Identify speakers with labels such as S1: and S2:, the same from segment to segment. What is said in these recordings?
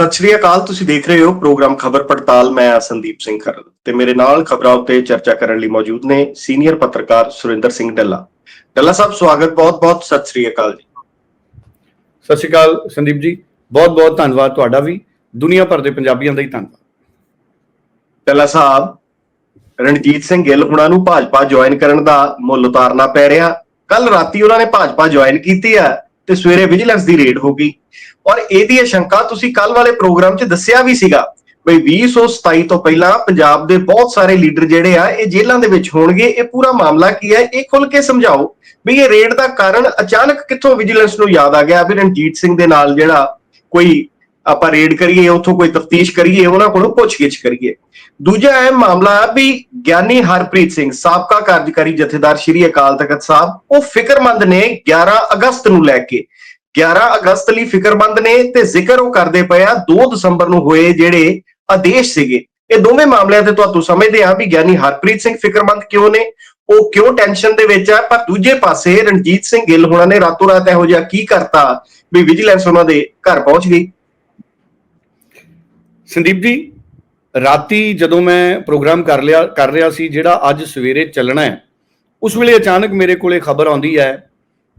S1: ਸਤਿ ਸ਼੍ਰੀ ਅਕਾਲ ਤੁਸੀਂ ਦੇਖ ਰਹੇ ਹੋ ਪ੍ਰੋਗਰਾਮ ਖਬਰ ਪੜਤਾਲ ਮੈਂ ਹਾਂ ਸੰਦੀਪ ਸਿੰਘ ਖਰਲ ਤੇ ਮੇਰੇ ਨਾਲ ਖਬਰਾਂ ਉੱਤੇ ਚਰਚਾ ਕਰਨ ਲਈ ਮੌਜੂਦ ਨੇ ਸੀਨੀਅਰ ਪੱਤਰਕਾਰ ਸੁਰਿੰਦਰ ਸਿੰਘ ਡੱਲਾ। ਡੱਲਾ ਸਾਹਿਬ ਸਵਾਗਤ ਬਹੁਤ-ਬਹੁਤ ਸਤਿ ਸ਼੍ਰੀ ਅਕਾਲ ਜੀ।
S2: ਸਤਿ ਸ਼੍ਰੀ ਅਕਾਲ ਸੰਦੀਪ ਜੀ ਬਹੁਤ ਬਹੁਤ ਧੰਨਵਾਦ ਤੁਹਾਡਾ ਵੀ ਦੁਨੀਆ ਭਰ ਦੇ ਪੰਜਾਬੀਆਂ ਦਾ ਹੀ ਧੰਨਵਾਦ।
S1: ਡੱਲਾ ਸਾਹਿਬ ਰਣਜੀਤ ਸਿੰਘ ਗਿੱਲ ਹੁਣਾਂ ਨੂੰ ਭਾਜਪਾ ਜੁਆਇਨ ਕਰਨ ਦਾ ਮੁੱਲ ਉਤਾਰਨਾ ਪੈ ਰਿਹਾ ਕੱਲ ਰਾਤੀ ਉਹਨਾਂ ਨੇ ਭਾਜਪਾ ਜੁਆਇਨ ਕੀਤੀ ਹੈ ਤੇ ਸਵੇਰੇ ਵਿਜੀਲੈਂਸ ਦੀ ਰੇਡ ਹੋ ਗਈ। ਔਰ ਇਹਦੀ ਸ਼ੰਕਾ ਤੁਸੀਂ ਕੱਲ ਵਾਲੇ ਪ੍ਰੋਗਰਾਮ 'ਚ ਦੱਸਿਆ ਵੀ ਸੀਗਾ ਬਈ 2027 ਤੋਂ ਪਹਿਲਾਂ ਪੰਜਾਬ ਦੇ ਬਹੁਤ ਸਾਰੇ ਲੀਡਰ ਜਿਹੜੇ ਆ, ਇਹ ਜੇਲ੍ਹਾਂ ਦੇ ਵਿੱਚ ਹੋਣਗੇ। ਇਹ ਪੂਰਾ ਮਾਮਲਾ ਕੀ ਹੈ? ਇਹ ਖੁੱਲ ਕੇ ਸਮਝਾਓ ਵੀ ਇਹ ਰੇਡ ਦਾ ਕਾਰਨ ਅਚਾਨਕ ਕਿੱਥੋਂ ਵਿਜੀਲੈਂਸ ਨੂੰ ਯਾਦ ਆ ਗਿਆ? ਵੀ ਰਣਜੀਤ ਸਿੰਘ ਦੇ ਨਾਲ ਜਿਹੜਾ ਕੋਈ ਆਪਾਂ ਰੇਡ ਕਰੀਏ, ਉੱਥੋਂ ਕੋਈ ਤਫਤੀਸ਼ ਕਰੀਏ, ਉਹਨਾਂ ਕੋਲੋਂ ਪੁੱਛਗਿੱਛ ਕਰੀਏ। ਦੂਜਾ ਹੈ ਮਾਮਲਾ ਵੀ ਗਿਆਨੀ ਹਰਪ੍ਰੀਤ ਸਿੰਘ, ਸਾਬਕਾ ਕਾਰਜਕਾਰੀ ਜਥੇਦਾਰ ਸ਼੍ਰੀ ਅਕਾਲ ਤਖਤ ਸਾਹਿਬ, ਉਹ ਫਿਕਰਮੰਦ ਨੇ 11 ਅਗਸਤ ਨੂੰ ਲੈ ਕੇ 11 ਅਗਸਤ ਲਈ ਫਿਕਰਮੰਦ ਨੇ ਤੇ ਜ਼ਿਕਰ ਉਹ ਕਰਦੇ ਪਏ ਆ 2 ਦਸੰਬਰ ਨੂੰ ਹੋਏ ਜਿਹੜੇ ਆਦੇਸ਼ ਸੀਗੇ। ਇਹ ਦੋਵੇਂ ਮਾਮਲਿਆਂ ਤੇ ਤੁਹਾਨੂੰ ਸਮਝਦੇ ਆ ਵੀ ਗਿਆਨੀ ਹਰਪ੍ਰੀਤ ਸਿੰਘ ਫਿਕਰਮੰਦ ਕਿਉਂ ਨੇ, ਉਹ ਕਿਉਂ ਟੈਨਸ਼ਨ ਦੇ ਵਿੱਚ ਆ, ਪਰ ਦੂਜੇ ਪਾਸੇ ਰਣਜੀਤ ਸਿੰਘ ਗਿੱਲ ਹੋਣਾ ਨੇ ਰਾਤੋਂ ਰਾਤ ਇਹੋ ਜਿਹਾ ਕੀ ਕਰਤਾ ਵੀ ਵਿਜੀਲੈਂਸ ਉਹਨਾਂ ਦੇ ਘਰ ਪਹੁੰਚ ਗਈ।
S2: ਸੰਦੀਪ ਜੀ, ਰਾਤੀ ਜਦੋਂ ਮੈਂ ਪ੍ਰੋਗਰਾਮ ਕਰ ਲਿਆ, ਕਰ ਰਿਹਾ ਸੀ, ਜਿਹੜਾ ਅੱਜ ਸਵੇਰੇ ਚੱਲਣਾ ਹੈ, ਉਸ ਵੇਲੇ ਅਚਾਨਕ ਮੇਰੇ ਕੋਲੇ ਖਬਰ ਆਉਂਦੀ ਹੈ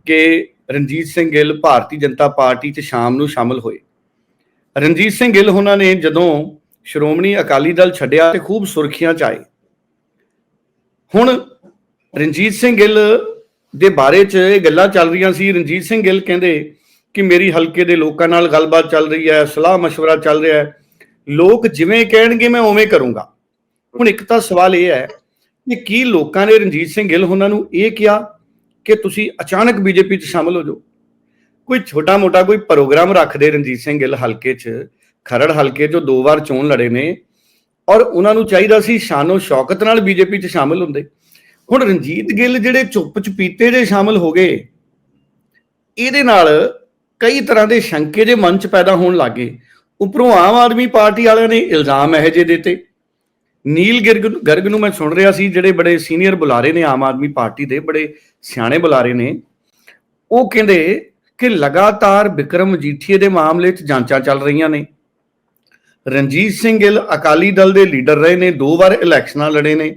S2: ਕਿ ਰਣਜੀਤ ਸਿੰਘ ਗਿੱਲ ਭਾਰਤੀ ਜਨਤਾ ਪਾਰਟੀ 'ਚ ਸ਼ਾਮ ਨੂੰ ਸ਼ਾਮਲ ਹੋਏ ਰਣਜੀਤ ਸਿੰਘ ਗਿੱਲ ਉਹਨਾਂ ਨੇ ਜਦੋਂ ਸ਼੍ਰੋਮਣੀ ਅਕਾਲੀ ਦਲ ਛੱਡਿਆ ਤੇ ਖੂਬ ਸੁਰਖੀਆਂ 'ਚ ਆਏ ਹੁਣ ਰਣਜੀਤ ਸਿੰਘ ਗਿੱਲ ਦੇ ਬਾਰੇ 'ਚ ਇਹ ਗੱਲਾਂ ਚੱਲ ਰਹੀਆਂ ਸੀ ਰਣਜੀਤ ਸਿੰਘ ਗਿੱਲ ਕਹਿੰਦੇ ਕਿ ਮੇਰੀ ਹਲਕੇ ਦੇ ਲੋਕਾਂ ਨਾਲ ਗੱਲਬਾਤ ਚੱਲ ਰਹੀ ਹੈ ਸਲਾਹ مشورہ ਚੱਲ ਰਿਹਾ ਹੈ ਲੋਕ ਜਿਵੇਂ ਕਹਿਣਗੇ ਮੈਂ ਉਵੇਂ ਕਰੂੰਗਾ ਹੁਣ ਇੱਕ ਤਾਂ ਸਵਾਲ ਇਹ ਹੈ ਕਿ ਕੀ ਲੋਕਾਂ ਨੇ ਰਣਜੀਤ ਸਿੰਘ ਗਿੱਲ ਉਹਨਾਂ ਨੂੰ ਇਹ ਕਿਹਾ ਕਿ ਤੁਸੀਂ ਅਚਾਨਕ ਬੀਜੇਪੀ 'ਚ ਸ਼ਾਮਲ ਹੋ ਜਾਓ। ਕੋਈ ਛੋਟਾ ਮੋਟਾ ਕੋਈ ਪ੍ਰੋਗਰਾਮ ਰੱਖਦੇ ਰਣਜੀਤ ਸਿੰਘ ਗਿੱਲ ਹਲਕੇ 'ਚ, ਖਰੜ ਹਲਕੇ 'ਚੋਂ ਦੋ ਵਾਰ ਚੋਣ ਲੜੇ ਨੇ ਔਰ ਉਹਨਾਂ ਨੂੰ ਚਾਹੀਦਾ ਸੀ ਸ਼ਾਨੋ ਸ਼ੌਕਤ ਨਾਲ ਬੀਜੇਪੀ 'ਚ ਸ਼ਾਮਲ ਹੁੰਦੇ। ਹੁਣ ਰਣਜੀਤ ਗਿੱਲ ਜਿਹੜੇ ਚੁੱਪ ਚਪੀਤੇ ਦੇ ਸ਼ਾਮਲ ਹੋ ਗਏ, ਇਹਦੇ ਨਾਲ ਕਈ ਤਰ੍ਹਾਂ ਦੇ ਸ਼ੰਕੇ ਜੇ ਮਨ 'ਚ ਪੈਦਾ ਹੋਣ ਲੱਗੇ ਉੱਪਰੋਂ ਆਮ ਆਦਮੀ ਪਾਰਟੀ ਵਾਲਿਆਂ ਨੇ ਇਲਜ਼ਾਮ ਇਹੋ ਜਿਹੇ ਦਿੱਤੇ। ਨੀਲ ਗਿਰਗ ਗਰਗ ਨੂੰ ਮੈਂ ਸੁਣ ਰਿਹਾ ਸੀ, ਜਿਹੜੇ ਬੜੇ ਸੀਨੀਅਰ ਬੁਲਾਰੇ ਨੇ, ਆਮ ਆਦਮੀ ਪਾਰਟੀ ਦੇ, ਬੜੇ ਸਿਆਣੇ ਬੁਲਾਰੇ ਨੇ। ਉਹ ਕਹਿੰਦੇ ਕਿ ਲਗਾਤਾਰ ਵਿਕਰਮ ਮਜੀਠੀਏ ਦੇ ਮਾਮਲੇ 'ਚ ਜਾਂਚਾਂ ਚੱਲ ਰਹੀਆਂ ਨੇ। ਰਣਜੀਤ ਸਿੰਘ ਗਿੱਲ ਅਕਾਲੀ ਦਲ ਦੇ ਲੀਡਰ ਰਹੇ ਨੇ, ਦੋ ਵਾਰ ਇਲੈਕਸ਼ਨਾਂ ਲੜੇ ਨੇ।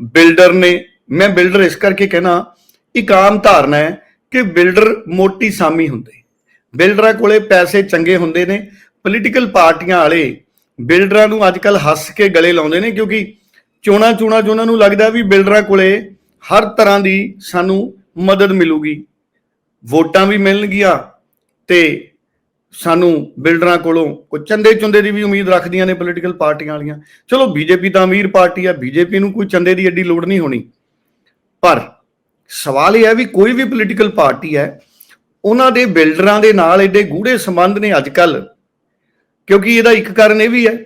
S2: ਬਿਲਡਰ ਨੇ ਮੈਂ ਬਿਲਡਰ ਇਸ ਕਰਕੇ ਕਹਿਣਾ, ਇੱਕ ਆਮ ਧਾਰਨਾ ਹੈ ਕਿ ਬਿਲਡਰ ਮੋਟੀ ਸਾਮੀ ਹੁੰਦੇ। ਬਿਲਡਰਾਂ ਕੋਲੇ ਪੈਸੇ ਚੰਗੇ ਹੁੰਦੇ ਨੇ ਪੋਲੀਟੀਕਲ ਪਾਰਟੀਆਂ ਵਾਲੇ ਬਿਲਡਰਾਂ ਨੂੰ ਅੱਜ ਕੱਲ ਹੱਸ ਕੇ ਗਲੇ ਲਾਉਂਦੇ ਨੇ ਕਿਉਂਕਿ ਚੋਣਾ ਚੋਣਾ ਚ ਉਹਨਾਂ ਨੂੰ ਲੱਗਦਾ ਵੀ ਬਿਲਡਰਾਂ ਕੋਲੇ ਹਰ ਤਰ੍ਹਾਂ ਦੀ ਸਾਨੂੰ ਮਦਦ ਮਿਲੂਗੀ। ਵੋਟਾਂ ਵੀ ਮਿਲਣਗੀਆਂ ਤੇ ਸਾਨੂੰ ਬਿਲਡਰਾਂ ਕੋਲੋਂ ਕੋਈ ਚੰਦੇ ਚੁੰਦੇ ਦੀ ਵੀ ਉਮੀਦ ਰੱਖਦੀਆਂ ਨੇ ਪੋਲੀਟੀਕਲ ਪਾਰਟੀਆਂ ਵਾਲੀਆਂ। ਚਲੋ ਬੀਜੇਪੀ ਤਾਂ ਅਮੀਰ ਪਾਰਟੀ ਆ, ਬੀਜੇਪੀ ਨੂੰ ਕੋਈ ਚੰਦੇ ਦੀ ਐਡੀ ਲੋੜ ਨਹੀਂ ਹੋਣੀ। ਪਰ ਸਵਾਲ ਇਹ ਹੈ ਵੀ ਕੋਈ ਵੀ ਪੋਲੀਟੀਕਲ ਪਾਰਟੀ ਹੈ, ਉਹਨਾਂ ਦੇ ਬਿਲਡਰਾਂ ਦੇ ਨਾਲ ਐਡੇ ਗੂੜੇ ਸੰਬੰਧ ਨੇ ਅੱਜ ਕੱਲ੍ਹ ਕਿਉਂਕਿ ਇਹਦਾ ਇੱਕ ਕਾਰਨ ਇਹ ਵੀ ਹੈ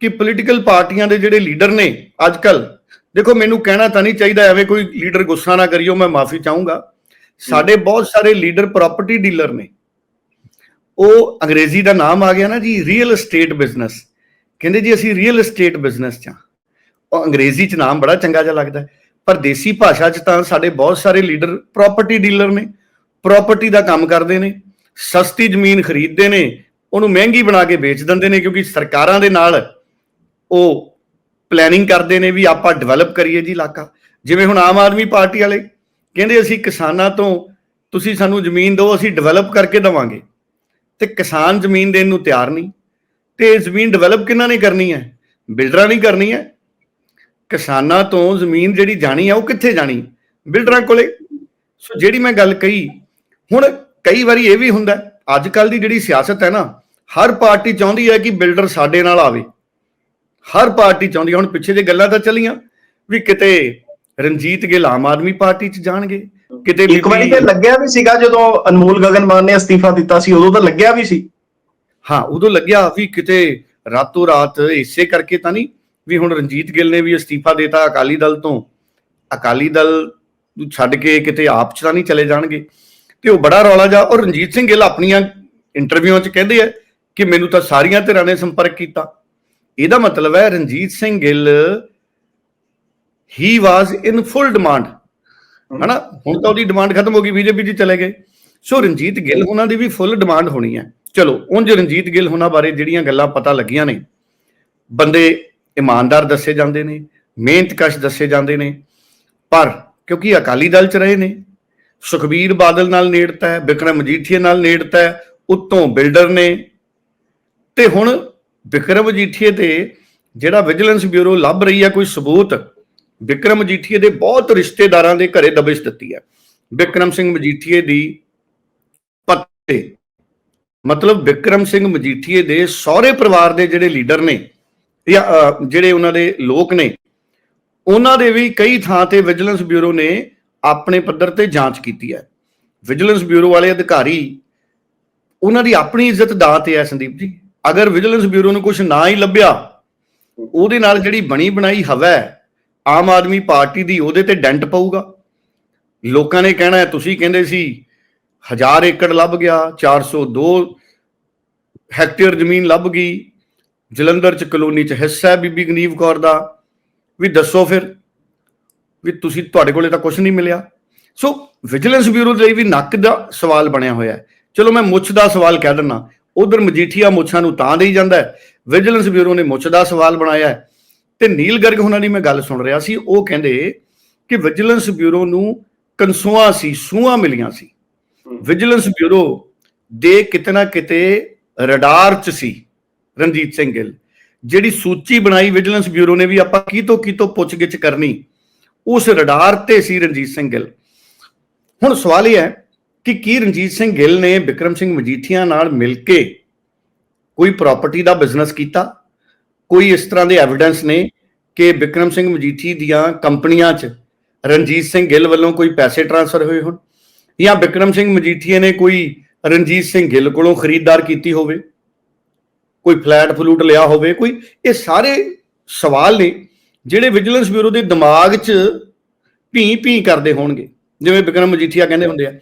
S2: ਕਿ ਪੋਲੀਟੀਕਲ ਪਾਰਟੀਆਂ ਦੇ ਜਿਹੜੇ ਲੀਡਰ ਨੇ ਅੱਜ ਕੱਲ ਦੇਖੋ ਮੈਨੂੰ ਕਹਿਣਾ ਤਾਂ ਨਹੀਂ ਚਾਹੀਦਾ ਐਵੇਂ ਕੋਈ ਲੀਡਰ ਗੁੱਸਾ ਨਾ ਕਰਿਓ, ਮੈਂ ਮਾਫੀ ਚਾਹੂੰਗਾ। ਸਾਡੇ ਬਹੁਤ ਸਾਰੇ ਲੀਡਰ ਪ੍ਰਾਪਰਟੀ ਡੀਲਰ ਨੇ। ਉਹ ਅੰਗਰੇਜ਼ੀ ਦਾ ਨਾਮ ਆ ਗਿਆ ਨਾ ਜੀ ਰੀਅਲ ਏਸਟੇਟ ਬਿਜ਼ਨਸ ਕਹਿੰਦੇ ਜੀ, ਅਸੀਂ ਰੀਅਲ ਏਸਟੇਟ ਬਿਜ਼ਨਸ ਚ ਹਾਂ। ਉਹ ਅੰਗਰੇਜ਼ੀ ਚ ਨਾਮ ਬੜਾ ਚੰਗਾ ਜਿਹਾ ਲੱਗਦਾ ਪਰ ਦੇਸੀ ਭਾਸ਼ਾ ਚ ਤਾਂ ਸਾਡੇ ਬਹੁਤ ਸਾਰੇ ਲੀਡਰ ਪ੍ਰਾਪਰਟੀ ਡੀਲਰ ਨੇ। ਪ੍ਰਾਪਰਟੀ ਦਾ ਕੰਮ ਕਰਦੇ ਨੇ। ਸਸਤੀ ਜ਼ਮੀਨ ਖਰੀਦਦੇ ਨੇ। ਉਹਨੂੰ ਮਹਿੰਗੀ ਬਣਾ ਕੇ ਵੇਚ ਦਿੰਦੇ ਨੇ ਕਿਉਂਕਿ ਸਰਕਾਰਾਂ ਦੇ ਨਾਲ ਉਹ ਪਲੈਨਿੰਗ ਕਰਦੇ ਨੇ ਵੀ ਆਪਾਂ ਡਿਵੈਲਪ ਕਰੀਏ ਜੀ ਇਲਾਕਾ। ਜਿਵੇਂ ਹੁਣ ਆਮ ਆਦਮੀ ਪਾਰਟੀ ਵਾਲੇ ਕਹਿੰਦੇ ਅਸੀਂ ਕਿਸਾਨਾਂ ਤੋਂ ਤੁਸੀਂ ਸਾਨੂੰ ਜ਼ਮੀਨ ਦਿਓ, ਅਸੀਂ ਡਿਵੈਲਪ ਕਰਕੇ ਦਵਾਂਗੇ। ਤੇ ਕਿਸਾਨ ਜ਼ਮੀਨ ਦੇਣ ਨੂੰ ਤਿਆਰ ਨਹੀਂ। ਤੇ ਜ਼ਮੀਨ ਡਿਵੈਲਪ ਕਿਹਨਾਂ ਨੇ ਕਰਨੀ ਹੈ? ਬਿਲਡਰਾਂ ਨੇ ਕਰਨੀ ਹੈ। ਕਿਸਾਨਾਂ ਤੋਂ ਜ਼ਮੀਨ ਜਿਹੜੀ ਜਾਣੀ ਆ ਉਹ ਕਿੱਥੇ ਜਾਣੀ? ਬਿਲਡਰਾਂ ਕੋਲੇ। ਸੋ ਜਿਹੜੀ ਮੈਂ ਗੱਲ ਕਹੀ, ਹੁਣ ਕਈ ਵਾਰੀ ਇਹ ਵੀ ਹੁੰਦਾ, ਅੱਜ ਕੱਲ ਦੀ ਜਿਹੜੀ ਸਿਆਸਤ ਹੈ ਨਾ ਹਰ ਪਾਰਟੀ ਚਾਹੁੰਦੀ ਹੈ ਕਿ ਬਿਲਡਰ ਸਾਡੇ ਨਾਲ ਆਵੇ। ਹਰ ਪਾਰਟੀ ਚਾਹੁੰਦੀ ਹੁਣ ਪਿੱਛੇ ਜੇ ਗੱਲਾਂ ਤਾਂ ਚੱਲੀਆਂ ਵੀ ਕਿਤੇ ਰਣਜੀਤ ਗਿੱਲ ਆਮ ਆਦਮੀ ਪਾਰਟੀ 'ਚ ਜਾਣਗੇ ਕਿਤੇ
S1: ਇੱਕ ਵਾਰੀ ਤੇ ਲੱਗਿਆ ਵੀ ਸੀਗਾ ਜਦੋਂ ਅਨਮੋਲ ਗਗਨ ਮਾਨ ਨੇ ਅਸਤੀਫਾ ਦਿੱਤਾ ਸੀ ਉਦੋਂ ਤਾਂ ਲੱਗਿਆ ਵੀ ਸੀ।
S2: ਹਾਂ ਉਦੋਂ ਲੱਗਿਆ ਵੀ ਕਿਤੇ ਰਾਤੋਂ ਰਾਤ ਇਸੇ ਕਰਕੇ ਤਾਂ ਨਹੀਂ ਵੀ ਹੁਣ ਰਣਜੀਤ ਗਿੱਲ ਨੇ ਵੀ ਅਸਤੀਫਾ ਦਿੱਤਾ ਅਕਾਲੀ ਦਲ ਤੋਂ। ਅਕਾਲੀ ਦਲ ਨੂੰ ਛੱਡ ਕੇ ਕਿਤੇ ਆਪ ਚ ਤਾਂ ਨਹੀਂ ਚਲੇ ਜਾਣਗੇ। ਤੇ ਉਹ ਬੜਾ ਰੌਲਾ ਜਾ ਔਰ ਰਣਜੀਤ ਸਿੰਘ ਗਿੱਲ ਆਪਣੀਆਂ ਇੰਟਰਵਿਊਆਂ 'ਚ ਕਹਿੰਦੇ ਆ ਕਿ ਮੈਨੂੰ ਤਾਂ ਸਾਰੀਆਂ ਧਿਰਾਂ ਨੇ ਸੰਪਰਕ ਕੀਤਾ। ਇਹਦਾ ਮਤਲਬ ਹੈ ਰਣਜੀਤ ਸਿੰਘ ਗਿੱਲ ਹੀ ਵਾਸ ਇਨ ਫੁੱਲ ਡਿਮਾਂਡ ਹਨਾ? ਹੁਣ ਤਾਂ ਉਹਦੀ ਡਿਮਾਂਡ ਖਤਮ ਹੋ ਗਈ, ਬੀਜੇਪੀ 'ਚ ਚਲੇ ਗਏ। ਸੋ ਰਣਜੀਤ ਗਿੱਲ ਉਹਨਾਂ ਦੀ ਵੀ ਫੁੱਲ ਡਿਮਾਂਡ ਹੋਣੀ ਹੈ। ਚਲੋ, ਉਂਝ ਰਣਜੀਤ ਗਿੱਲ ਹੁਣਾਂ ਬਾਰੇ ਜਿਹੜੀਆਂ ਗੱਲਾਂ ਪਤਾ ਲੱਗੀਆਂ ਨੇ, ਬੰਦੇ ਇਮਾਨਦਾਰ ਦੱਸੇ ਜਾਂਦੇ ਨੇ ਮਿਹਨਤਕਸ਼ ਦੱਸੇ ਜਾਂਦੇ ਨੇ, ਪਰ ਕਿਉਂਕਿ ਅਕਾਲੀ ਦਲ ਚ ਰਹੇ ਨੇ, ਸੁਖਬੀਰ ਬਾਦਲ ਨਾਲ ਨੇੜਤਾ ਹੈ, ਵਿਕਰਮ ਮਜੀਠੀਆ ਨਾਲ ਨੇੜਤਾ ਹੈ, ਉੱਤੋਂ ਬਿਲਡਰ ਨੇ ਤੇ ਹੁਣ ਵਿਕਰਮ ਮਜੀਠੀਏ ਤੇ ਜਿਹੜਾ ਵਿਜੀਲੈਂਸ ਬਿਊਰੋ ਲੱਭ ਰਹੀ ਹੈ ਕੋਈ ਸਬੂਤ, ਵਿਕਰਮ ਮਜੀਠੀਏ ਦੇ ਬਹੁਤ ਰਿਸ਼ਤੇਦਾਰਾਂ ਦੇ ਘਰੇ ਦਬਿਸ਼ ਦਿੱਤੀ ਹੈ ਵਿਕਰਮ ਸਿੰਘ ਮਜੀਠੀਏ ਦੀ ਪੱਤੇ। ਮਤਲਬ ਵਿਕਰਮ ਸਿੰਘ ਮਜੀਠੀਏ ਦੇ ਸਹੁਰੇ ਪਰਿਵਾਰ ਦੇ ਜਿਹੜੇ ਲੀਡਰ ਨੇ, ਜਾਂ ਜਿਹੜੇ ਉਹਨਾਂ ਦੇ ਲੋਕ ਨੇ, ਉਹਨਾਂ ਦੇ ਵੀ ਕਈ ਥਾਂ ਤੇ ਵਿਜੀਲੈਂਸ ਬਿਊਰੋ ਨੇ ਆਪਣੇ ਪੱਧਰ ਤੇ ਜਾਂਚ ਕੀਤੀ ਹੈ ਵਿਜੀਲੈਂਸ ਬਿਊਰੋ ਵਾਲੇ ਅਧਿਕਾਰੀ, ਉਹਨਾਂ ਦੀ ਆਪਣੀ ਇੱਜ਼ਤ ਦਾਅ ਤੇ ਹੈ ਸੰਦੀਪ ਜੀ। ਅਗਰ ਵਿਜੀਲੈਂਸ ਬਿਊਰੋ ਨੂੰ ਕੁਝ ਨਾ ਹੀ ਲੱਭਿਆ, ਉਹਦੇ ਨਾਲ ਜਿਹੜੀ ਬਣੀ ਬਣਾਈ ਹਵਾ ਆਮ ਆਦਮੀ ਪਾਰਟੀ ਦੀ ਉਹਦੇ ਤੇ ਡੈਂਟ ਪਊਗਾ। ਲੋਕਾਂ ਨੇ ਕਹਿਣਾ ਤੁਸੀਂ ਕਹਿੰਦੇ ਸੀ ਹਜ਼ਾਰ ਏਕੜ ਲੱਭ ਗਿਆ 402 ਹੈਕਟੇਅਰ ਜ਼ਮੀਨ ਲੱਭ ਗਈ, ਜਲੰਧਰ ਚ ਕਲੋਨੀ ਚ ਹਿੱਸਾ ਬੀਬੀ ਗਨੀਵ ਕੌਰ ਦਾ, ਵੀ ਦੱਸੋ ਫਿਰ, ਵੀ ਤੁਸੀਂ ਤੁਹਾਡੇ ਕੋਲੇ ਤਾਂ ਕੁਝ ਨਹੀਂ ਮਿਲਿਆ। ਸੋ ਵਿਜੀਲੈਂਸ ਬਿਊਰੋ ਦੇ ਲਈ ਵੀ ਨੱਕ ਦਾ ਸਵਾਲ ਬਣਿਆ ਹੋਇਆ ਹੈ। ਚਲੋ ਮੈਂ ਮੁੱਛ ਦਾ ਸਵਾਲ ਕਹਿ ਦਿੰਨਾ ਉਧਰ ਮਜੀਠੀਆ ਮੁੱਛਾਂ ਨੂੰ ਤਾਂ ਦੇਈ ਜਾਂਦਾ ਵਿਜੀਲੈਂਸ ਬਿਊਰੋ ਨੇ ਮੁੱਛ ਦਾ ਸਵਾਲ ਬਣਾਇਆ ਤੇ ਨੀਲ ਗਰਗ ਹੁਣਾਂ ਦੀ ਮੈਂ ਗੱਲ ਸੁਣ ਰਿਹਾ ਸੀ, ਉਹ ਕਹਿੰਦੇ ਕਿ ਵਿਜੀਲੈਂਸ ਬਿਊਰੋ ਨੂੰ ਕਨਸੂਆਂ ਸੀ ਸੂਆਂ ਮਿਲੀਆਂ ਸੀ। ਵਿਜੀਲੈਂਸ ਬਿਊਰੋ ਦੇ ਕਿਤੇ ਨਾ ਕਿਤੇ ਰਡਾਰ ਚ ਸੀ, ਰਣਜੀਤ ਸਿੰਘ ਗਿੱਲ। ਜਿਹੜੀ ਸੂਚੀ ਬਣਾਈ ਵਿਜੀਲੈਂਸ ਬਿਊਰੋ ਨੇ ਵੀ ਆਪਾਂ ਕੀ ਤੋਂ ਕੀ ਤੋਂ ਪੁੱਛਗਿੱਛ ਕਰਨੀ, ਉਸ ਰਡਾਰ ਤੇ ਸੀ ਰਣਜੀਤ ਸਿੰਘ ਗਿੱਲ। ਹੁਣ ਸਵਾਲ ਇਹ ਹੈ ਕਿ ਕੀ ਰਣਜੀਤ ਸਿੰਘ ਗਿੱਲ ਨੇ ਵਿਕਰਮ ਸਿੰਘ ਮਜੀਠੀਆ ਨਾਲ ਮਿਲ ਕੇ ਕੋਈ ਪ੍ਰਾਪਰਟੀ ਦਾ ਬਿਜ਼ਨਸ ਕੀਤਾ? ਕੋਈ ਇਸ ਤਰ੍ਹਾਂ ਦੇ ਐਵੀਡੈਂਸ ਨੇ ਕਿ ਵਿਕਰਮ ਸਿੰਘ ਮਜੀਠੀ ਦੀਆਂ ਕੰਪਨੀਆਂ 'ਚ ਰਣਜੀਤ ਸਿੰਘ ਗਿੱਲ ਵੱਲੋਂ ਕੋਈ ਪੈਸੇ ਟ੍ਰਾਂਸਫਰ ਹੋਏ ਹੋਣ? ਜਾਂ ਵਿਕਰਮ ਸਿੰਘ ਮਜੀਠੀਏ ਨੇ ਕੋਈ ਰਣਜੀਤ ਸਿੰਘ ਗਿੱਲ ਕੋਲੋਂ ਖਰੀਦਦਾਰ ਕੀਤੀ ਹੋਵੇ? ਕੋਈ ਫਲੈਟ ਫਲੂਟ ਲਿਆ ਹੋਵੇ? ਕੋਈ ਇਹ ਸਾਰੇ ਸਵਾਲ ਨੇ ਜਿਹੜੇ ਵਿਜੀਲੈਂਸ ਬਿਊਰੋ ਦੇ ਦਿਮਾਗ 'ਚ ਭੀ ਭੀ ਕਰਦੇ ਹੋਣਗੇ। ਜਿਵੇਂ ਵਿਕਰਮ ਮਜੀਠੀਆ ਕਹਿੰਦੇ ਹੁੰਦੇ ਆ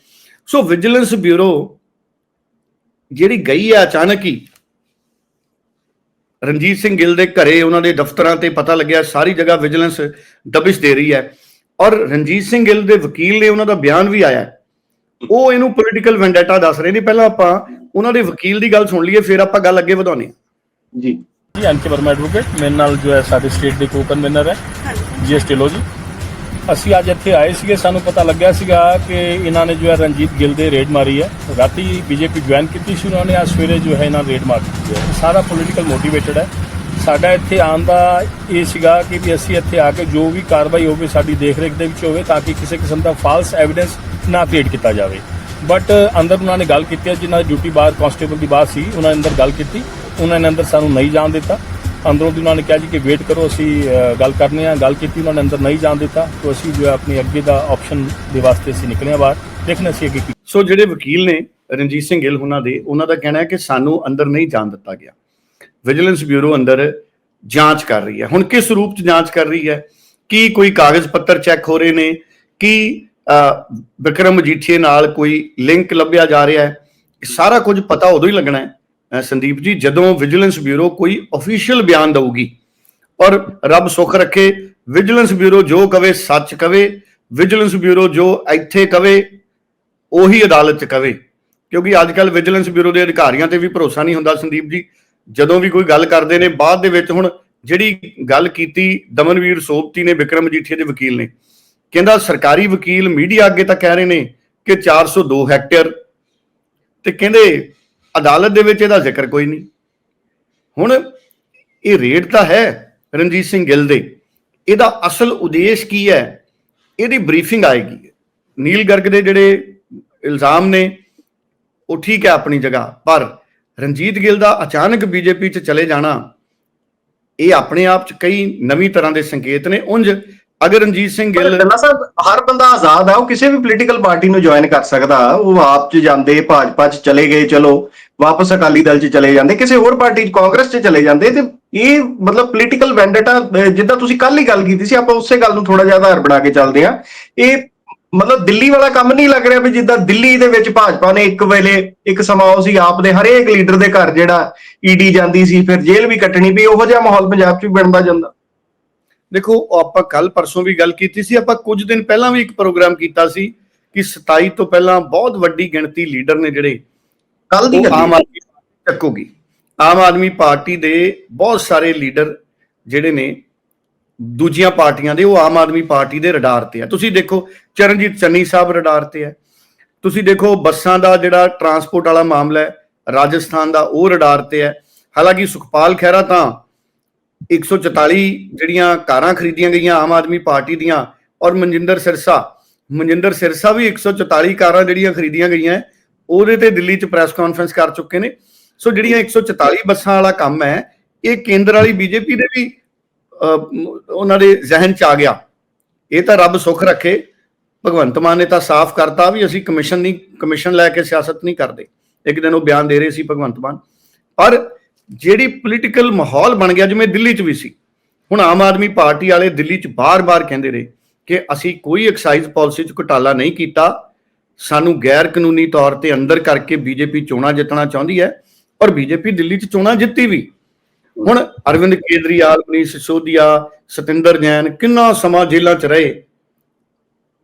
S2: ਸੋ ਵਿਜੀਲੈਂਸ ਬਿਊਰੋ ਜਿਹੜੀ ਗਈ ਹੈ ਅਚਾਨਕ ਹੀ ਰਣਜੀਤ ਸਿੰਘ ਗਿੱਲ ਦੇ ਘਰੇ ਉਹਨਾਂ ਦੇ ਦਫ਼ਤਰਾਂ ਤੇ ਪਤਾ ਲੱਗਿਆ ਸਾਰੀ ਜਗ੍ਹਾ ਵਿਜੀਲੈਂਸ ਦਬਿਸ਼ ਦੇ ਰਹੀ ਹੈ। ਔਰ ਰਣਜੀਤ ਸਿੰਘ ਗਿੱਲ ਦੇ ਵਕੀਲ ਨੇ ਉਹਨਾਂ ਦਾ ਬਿਆਨ ਵੀ ਆਇਆ। ਉਹ ਇਹਨੂੰ ਪੋਲੀਟੀਕਲ ਵੈਂਡੇਟਾ ਦੱਸ ਰਹੇ ਨੇ। ਪਹਿਲਾਂ ਆਪਾਂ ਉਹਨਾਂ ਦੇ ਵਕੀਲ ਦੀ ਗੱਲ ਸੁਣ ਲਈਏ ਫਿਰ ਆਪਾਂ ਗੱਲ ਅੱਗੇ ਵਧਾਉਣੀ ਹੈ।
S1: ਜੀ।
S3: ਜੀ ਅੰਕੇ ਵਰਮਾ ਐਡਵੋਕੇਟ ਮੇਰੇ ਨਾਲ ਜੋ ਹੈ ਸਾਡੇ ਸਟੇਟ ਦੇ ਕੋ ਕਨਵੀਨਰ ਹੈ। ਜੀਐਸ ਢਿੱਲੋਂ ਜੀ। ਅਸੀਂ ਅੱਜ ਇੱਥੇ ਆਏ ਸੀਗੇ, ਸਾਨੂੰ ਪਤਾ ਲੱਗਿਆ ਸੀਗਾ ਕਿ ਇਹਨਾਂ ਨੇ ਜੋ ਹੈ ਰਣਜੀਤ ਗਿੱਲ ਦੇ ਰੇਡ ਮਾਰੀ ਹੈ। ਰਾਤੀ ਬੀਜੇਪੀ ਜੁਆਇਨ ਕੀਤੀ ਸੀ ਉਹਨਾਂ ਨੇ, ਅੱਜ ਸਵੇਰੇ ਜੋ ਹੈ ਇਹਨਾਂ ਰੇਡ ਮਾਰ ਦਿੱਤੀ ਹੈ। ਸਾਰਾ ਪੋਲੀਟੀਕਲ ਮੋਟੀਵੇਟਡ ਹੈ। ਸਾਡਾ ਇੱਥੇ ਆਉਣ ਦਾ ਇਹ ਸੀਗਾ ਕਿ ਵੀ ਅਸੀਂ ਇੱਥੇ ਆ ਕੇ ਜੋ ਵੀ ਕਾਰਵਾਈ ਹੋਵੇ, ਸਾਡੀ ਦੇਖਰੇਖ ਦੇ ਵਿੱਚ ਹੋਵੇ, ਤਾਂ ਕਿ ਕਿਸੇ ਕਿਸਮ ਦਾ ਫਾਲਸ ਐਵੀਡੈਂਸ ਨਾ ਕ੍ਰੀਏਟ ਕੀਤਾ ਜਾਵੇ। ਬਟ ਅੰਦਰ ਉਹਨਾਂ ਨੇ ਗੱਲ ਕੀਤੀ ਹੈ, ਜਿਨ੍ਹਾਂ ਦੀ ਡਿਊਟੀ ਬਾਹਰ ਕਾਂਸਟੇਬਲ ਦੀ ਬਾਹਰ ਸੀ, ਉਹਨਾਂ ਨੇ ਅੰਦਰ ਗੱਲ ਕੀਤੀ। ਉਹਨਾਂ ਨੇ ਅੰਦਰ ਸਾਨੂੰ ਨਹੀਂ ਜਾਣ ਦਿੱਤਾ। ਅੰਦਰੋਂ ਦੀ ਉਹਨਾਂ ਨੇ ਕਿਹਾ ਜੀ ਕਿ ਵੇਟ ਕਰੋ ਅਸੀਂ ਗੱਲ ਕਰਨੇ ਆ। ਗੱਲ ਕੀਤੀ ਉਹਨਾਂ ਨੇ ਅੰਦਰ ਨਹੀਂ ਜਾਣ ਦਿੱਤਾ। ਤਾਂ ਅਸੀਂ ਜੋ ਹੈ ਆਪਣੀ ਅੱਗੇ ਦਾ ਆਪਸ਼ਨ ਦੇ ਵਾਸਤੇ ਅਸੀਂ ਨਿਕਲੇ ਹਾਂ ਬਾਹਰ। ਦੇਖਣਾ ਸੀ ਅੱਗੇ ਕੀ
S2: ਸੋ ਜਿਹੜੇ ਵਕੀਲ ਨੇ ਰਣਜੀਤ ਸਿੰਘ ਗਿੱਲ ਉਹਨਾਂ ਦੇ ਉਹਨਾਂ ਦਾ ਕਹਿਣਾ ਹੈ ਕਿ ਸਾਨੂੰ ਅੰਦਰ ਨਹੀਂ ਜਾਣ ਦਿੱਤਾ ਗਿਆ। ਵਿਜੀਲੈਂਸ ਬਿਊਰੋ ਅੰਦਰ ਜਾਂਚ ਕਰ ਰਹੀ ਹੈ। ਹੁਣ ਕਿਸ ਰੂਪ ਚ ਜਾਂਚ ਕਰ ਰਹੀ ਹੈ? ਕੀ ਕੋਈ ਕਾਗਜ਼ ਪੱਤਰ ਚੈੱਕ ਹੋ ਰਹੇ ਨੇ? ਕੀ ਅਹ, ਵਿਕਰਮ ਮਜੀਠੀਏ ਨਾਲ ਕੋਈ ਲਿੰਕ ਲੱਭਿਆ ਜਾ ਰਿਹਾ ਹੈ? ਸਾਰਾ ਕੁਝ ਪਤਾ ਉਦੋਂ ਹੀ ਲੱਗਣਾ ਹੈ। ਸੰਦੀਪ ਜੀ, ਜਦੋਂ ਵਿਜੀਲੈਂਸ ਬਿਊਰੋ ਕੋਈ ਅਫੀਸ਼ੀਅਲ ਬਿਆਨ ਦਊਗੀ, ਔਰ ਰੱਬ ਸੁੱਖ ਰੱਖੇ ਵਿਜੀਲੈਂਸ ਬਿਊਰੋ ਜੋ ਕਵੇ ਸੱਚ ਕਵੇ ਵਿਜੀਲੈਂਸ ਬਿਊਰੋ ਜੋ ਇੱਥੇ ਕਵੇ, ਉਹੀ ਅਦਾਲਤ 'ਚ ਕਵੇ। ਕਿਉਂਕਿ ਅੱਜ ਕੱਲ ਵਿਜੀਲੈਂਸ ਬਿਊਰੋ ਦੇ ਅਧਿਕਾਰੀਆਂ ਤੇ ਵੀ ਭਰੋਸਾ ਨਹੀਂ ਹੁੰਦਾ ਸੰਦੀਪ ਜੀ। ਜਦੋਂ ਵੀ ਕੋਈ ਗੱਲ ਕਰਦੇ ਨੇ, ਬਾਅਦ ਦੇ ਵਿੱਚ ਹੁਣ ਜਿਹੜੀ ਗੱਲ ਕੀਤੀ ਦਮਨਵੀਰ ਸੋਪਤੀ ਨੇ, ਵਿਕਰਮ ਮਜੀਠੀਆ ਦੇ ਵਕੀਲ ਨੇ, ਕਹਿੰਦਾ ਸਰਕਾਰੀ ਵਕੀਲ ਮੀਡੀਆ ਅੱਗੇ ਤਾਂ ਕਹਿ ਰਹੇ ਨੇ ਕਿ 402 ਹੈਕਟੇਅਰ। ਤੇ ਕਹਿੰਦੇ ਅਦਾਲਤ ਦੇ ਵਿੱਚ ਇਹਦਾ ਜ਼ਿਕਰ ਕੋਈ ਨਹੀਂ। ਹੁਣ ਇਹ ਰੇਟ ਤਾਂ ਹੈ ਰਣਜੀਤ ਸਿੰਘ ਗਿੱਲ ਦੇ। ਇਹਦਾ ਅਸਲ ਉਦੇਸ਼ ਕੀ ਹੈ? ਇਹਦੀ ਬਰੀਫਿੰਗ ਆਏਗੀ। ਨੀਲ ਗਰਗ ਦੇ ਜਿਹੜੇ ਇਲਜ਼ਾਮ ਨੇ, ਉਹ ਠੀਕ ਹੈ ਆਪਣੀ ਜਗ੍ਹਾ, ਪਰ ਰਣਜੀਤ ਗਿੱਲ ਦਾ ਅਚਾਨਕ ਬੀਜੇਪੀ 'ਚ ਚਲੇ ਜਾਣਾ, ਇਹ ਆਪਣੇ ਆਪ 'ਚ ਕਈ ਨਵੀਂ ਤਰ੍ਹਾਂ ਦੇ ਸੰਕੇਤ ਨੇ। ਉਂਝ ਅਗਰ ਰਣਜੀਤ ਸਿੰਘ
S1: ਪਰ
S2: ਗਿੱਲ
S1: ਟੱਲਾ ਸਾਹਿਬ, ਹਰ ਬੰਦਾ ਆਜ਼ਾਦ ਆ, ਉਹ ਕਿਸੇ ਵੀ ਪੋਲੀਟੀਕਲ ਪਾਰਟੀ ਨੂੰ ਜੁਆਇਨ ਕਰ ਸਕਦਾ। ਉਹ ਆਪ ਚ ਜਾਂਦੇ, ਭਾਜਪਾ ਚ ਚਲੇ ਗਏ, ਚਲੋ, ਵਾਪਸ ਅਕਾਲੀ ਦਲ ਚ ਚਲੇ ਜਾਂਦੇ, ਕਿਸੇ ਹੋਰ ਪਾਰਟੀ ਚ, ਕਾਂਗਰਸ ਚ ਚਲੇ ਜਾਂਦੇ, ਤੇ ਇਹ ਮਤਲਬ ਪੋਲੀਟੀਕਲ ਵੈਂਡੇਟਾ ਜਿੱਦਾਂ ਤੁਸੀਂ ਕੱਲ ਹੀ ਗੱਲ ਕੀਤੀ ਸੀ, ਆਪਾਂ ਉਸੇ ਗੱਲ ਨੂੰ ਥੋੜਾ ਜਿਹਾ ਆਧਾਰ ਬਣਾ ਕੇ ਚੱਲਦੇ ਆ ਇਹ ਮਤਲਬ ਦਿੱਲੀ ਵਾਲਾ ਕੰਮ ਨਹੀਂ ਲੱਗ ਰਿਹਾ ਵੀ ਜਿੱਦਾਂ ਦਿੱਲੀ ਦੇ ਵਿੱਚ ਭਾਜਪਾ ਨੇ ਇੱਕ ਵੇਲੇ, ਇੱਕ ਸਮਾਂ ਉਹ ਸੀ, ਆਪ ਦੇ ਹਰੇਕ ਲੀਡਰ ਦੇ ਘਰ ਜਿਹੜਾ ਈਡੀ ਜਾਂਦੀ ਸੀ, ਫਿਰ ਜੇਲ੍ਹ ਵੀ ਕੱਟਣੀ ਪਈ ਉਹੋ ਜਿਹਾ ਮਾਹੌਲ ਪੰਜਾਬ 'ਚ ਵੀ ਬਣਦਾ ਜਾਂਦਾ।
S2: ਦੇਖੋ ਆਪਾਂ ਕੱਲ ਪਰਸੋਂ ਵੀ ਗੱਲ ਕੀਤੀ ਸੀ ਆਪਾਂ ਕੁਝ ਦਿਨ ਪਹਿਲਾਂ ਵੀ ਇੱਕ ਪ੍ਰੋਗਰਾਮ ਕੀਤਾ ਸੀ ਕਿ 27 ਤੋਂ ਪਹਿਲਾਂ ਬਹੁਤ ਵੱਡੀ ਗਿਣਤੀ ਲੀਡਰ ਨੇ ਜਿਹੜੇ
S1: ਕੱਲ ਦੀ
S2: ਆਮ। ਆਦਮੀ ਚੱਕੂਗੀ। ਆਮ ਆਦਮੀ ਪਾਰਟੀ ਦੇ ਬਹੁਤ ਸਾਰੇ ਲੀਡਰ ਜਿਹੜੇ ਨੇ ਦੂਜੀਆਂ ਪਾਰਟੀਆਂ ਦੇ ਉਹ ਆਮ ਆਦਮੀ ਪਾਰਟੀ ਦੇ ਰਡਾਰ ਤੇ ਆ। ਤੁਸੀਂ ਦੇਖੋ ਚਰਨਜੀਤ ਚੰਨੀ ਸਾਹਿਬ ਰਡਾਰ ਤੇ ਹੈ ਤੁਸੀਂ ਦੇਖੋ ਬੱਸਾਂ ਦਾ ਜਿਹੜਾ ਟਰਾਂਸਪੋਰਟ ਵਾਲਾ ਮਾਮਲਾ ਹੈ ਰਾਜਸਥਾਨ ਦਾ ਉਹ ਰਡਾਰ ਤੇ ਹੈ ਹਾਲਾਂਕਿ ਸੁਖਪਾਲ ਖਹਿਰਾ ਤਾਂ 144 ਜਿਹੜੀਆਂ ਕਾਰਾਂ ਖਰੀਦੀਆਂ ਗਈਆਂ ਆਮ ਆਦਮੀ ਪਾਰਟੀ ਦੀਆਂ ਔਰ ਮਨਜਿੰਦਰ ਸਿਰਸਾ ਮਨਜਿੰਦਰ ਸਿਰਸਾ ਵੀ 144 ਕਾਰਾਂ ਜਿਹੜੀਆਂ ਖਰੀਦੀਆਂ ਗਈਆਂ ਹੈ, ਉਹਦੇ ਤੇ ਦਿੱਲੀ 'ਚ ਪ੍ਰੈਸ ਕਾਨਫਰੰਸ ਕਰ ਚੁੱਕੇ ਨੇ। ਸੋ ਜਿਹੜੀਆਂ 144 ਬੱਸਾਂ ਵਾਲਾ ਕੰਮ ਹੈ ਇਹ ਕੇਂਦਰ ਵਾਲੀ ਬੀਜੇਪੀ ਦੇ ਵੀ ਅਹ, ਉਹਨਾਂ ਦੇ ਜ਼ਿਹਨ 'ਚ ਆ ਗਿਆ। ਇਹ ਤਾਂ ਰੱਬ ਸੁੱਖ ਰੱਖੇ। ਭਗਵੰਤ ਮਾਨ ਨੇ ਤਾਂ ਸਾਫ਼ ਕਰਤਾ ਵੀ ਅਸੀਂ ਕਮਿਸ਼ਨ ਨਹੀਂ ਕਮਿਸ਼ਨ ਲੈ ਕੇ ਸਿਆਸਤ ਨਹੀਂ ਕਰਦੇ। ਇੱਕ ਦਿਨ ਉਹ ਬਿਆਨ ਦੇ ਰਹੇ ਸੀ ਭਗਵੰਤ ਮਾਨ। ਪਰ ਜਿਹੜੀ ਪੋਲੀਟੀਕਲ ਮਾਹੌਲ ਬਣ ਗਿਆ, ਜਿਵੇਂ ਦਿੱਲੀ 'ਚ ਵੀ ਸੀ, ਹੁਣ ਆਮ ਆਦਮੀ ਪਾਰਟੀ ਵਾਲੇ ਦਿੱਲੀ 'ਚ ਬਾਰ-ਬਾਰ ਕਹਿੰਦੇ ਰਹੇ ਕਿ ਅਸੀਂ ਕੋਈ ਐਕਸਾਈਜ਼ ਪਾਲਿਸੀ 'ਚ ਘੁਟਾਲਾ ਨਹੀਂ ਕੀਤਾ, ਸਾਨੂੰ ਗੈਰ ਕਾਨੂੰਨੀ ਤੌਰ ਤੇ ਅੰਦਰ ਕਰਕੇ ਬੀਜੇਪੀ ਚੋਣਾਂ ਜਿੱਤਣਾ ਚਾਹੁੰਦੀ ਹੈ ਔਰ ਬੀਜੇਪੀ ਦਿੱਲੀ 'ਚ ਚੋਣਾਂ ਜਿੱਤੀ ਵੀ। ਹੁਣ ਅਰਵਿੰਦ ਕੇਜਰੀਵਾਲ, ਮਨੀਸ਼ ਸਿਸੋਦੀਆ, ਸਤਿੰਦਰ ਜੈਨ ਕਿੰਨਾ ਸਮਾਂ ਜੇਲ੍ਹਾਂ 'ਚ ਰਹੇ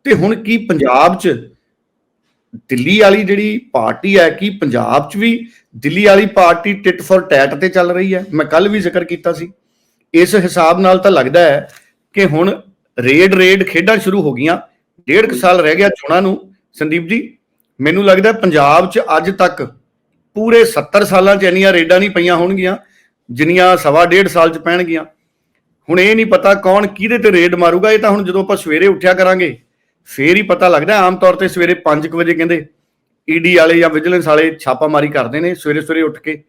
S2: ਤੇ ਹੁਣ ਕੀ ਪੰਜਾਬ 'ਚ ਦਿੱਲੀ ਵਾਲੀ ਜਿਹੜੀ ਪਾਰਟੀ ਹੈ ਕਿ ਪੰਜਾਬ 'ਚ ਵੀ ਦਿੱਲੀ ਵਾਲੀ ਪਾਰਟੀ ਟਿਟ ਫॉर ਟੈਟ ਤੇ ਚੱਲ ਰਹੀ ਹੈ। ਮੈਂ ਕੱਲ ਵੀ ਜ਼ਿਕਰ ਕੀਤਾ ਸੀ। ਇਸ ਹਿਸਾਬ ਨਾਲ ਤਾਂ ਲੱਗਦਾ ਹੈ ਕਿ ਹੁਣ ਰੇਡ ਰੇਡ ਖੇਡਾਂ ਸ਼ੁਰੂ ਹੋ ਗਈਆਂ। ਡੇਢ ਕੁ ਸਾਲ ਰਹਿ ਗਿਆ ਚੋਣਾਂ ਨੂੰ। ਸੰਦੀਪ ਜੀ, ਮੈਨੂੰ ਲੱਗਦਾ ਪੰਜਾਬ 'ਚ ਅੱਜ ਤੱਕ ਪੂਰੇ 70 ਸਾਲਾਂ 'ਚ ਇੰਨੀਆਂ ਰੇਡਾਂ ਨਹੀਂ ਪਈਆਂ ਹੋਣਗੀਆਂ, ਜਿੰਨੀਆਂ ਸਵਾ ਡੇਢ ਸਾਲ 'ਚ ਪੈਣਗੀਆਂ। ਹੁਣ ਇਹ ਨਹੀਂ ਪਤਾ ਕੌਣ ਕਿਹਦੇ ਤੇ ਰੇਡ ਮਾਰੂਗਾ। ਇਹ ਤਾਂ ਹੁਣ ਜਦੋਂ ਆਪਾਂ ਸਵੇਰੇ ਉੱਠਿਆ ਕਰਾਂਗੇ ਫੇਰ ਹੀ ਪਤਾ ਲੱਗਦਾ ਆਮ ਤੌਰ ਤੇ ਸਵੇਰੇ 5 ਵਜੇ ਕਹਿੰਦੇ ਈਡੀ ਵਾਲੇ ਜਾਂ ਵਿਜੀਲੈਂਸ ਵਾਲੇ ਛਾਪਾਮਾਰੀ ਕਰਦੇ ਨੇ ਸਵੇਰੇ ਸਵੇਰੇ ਉੱਠ ਕੇ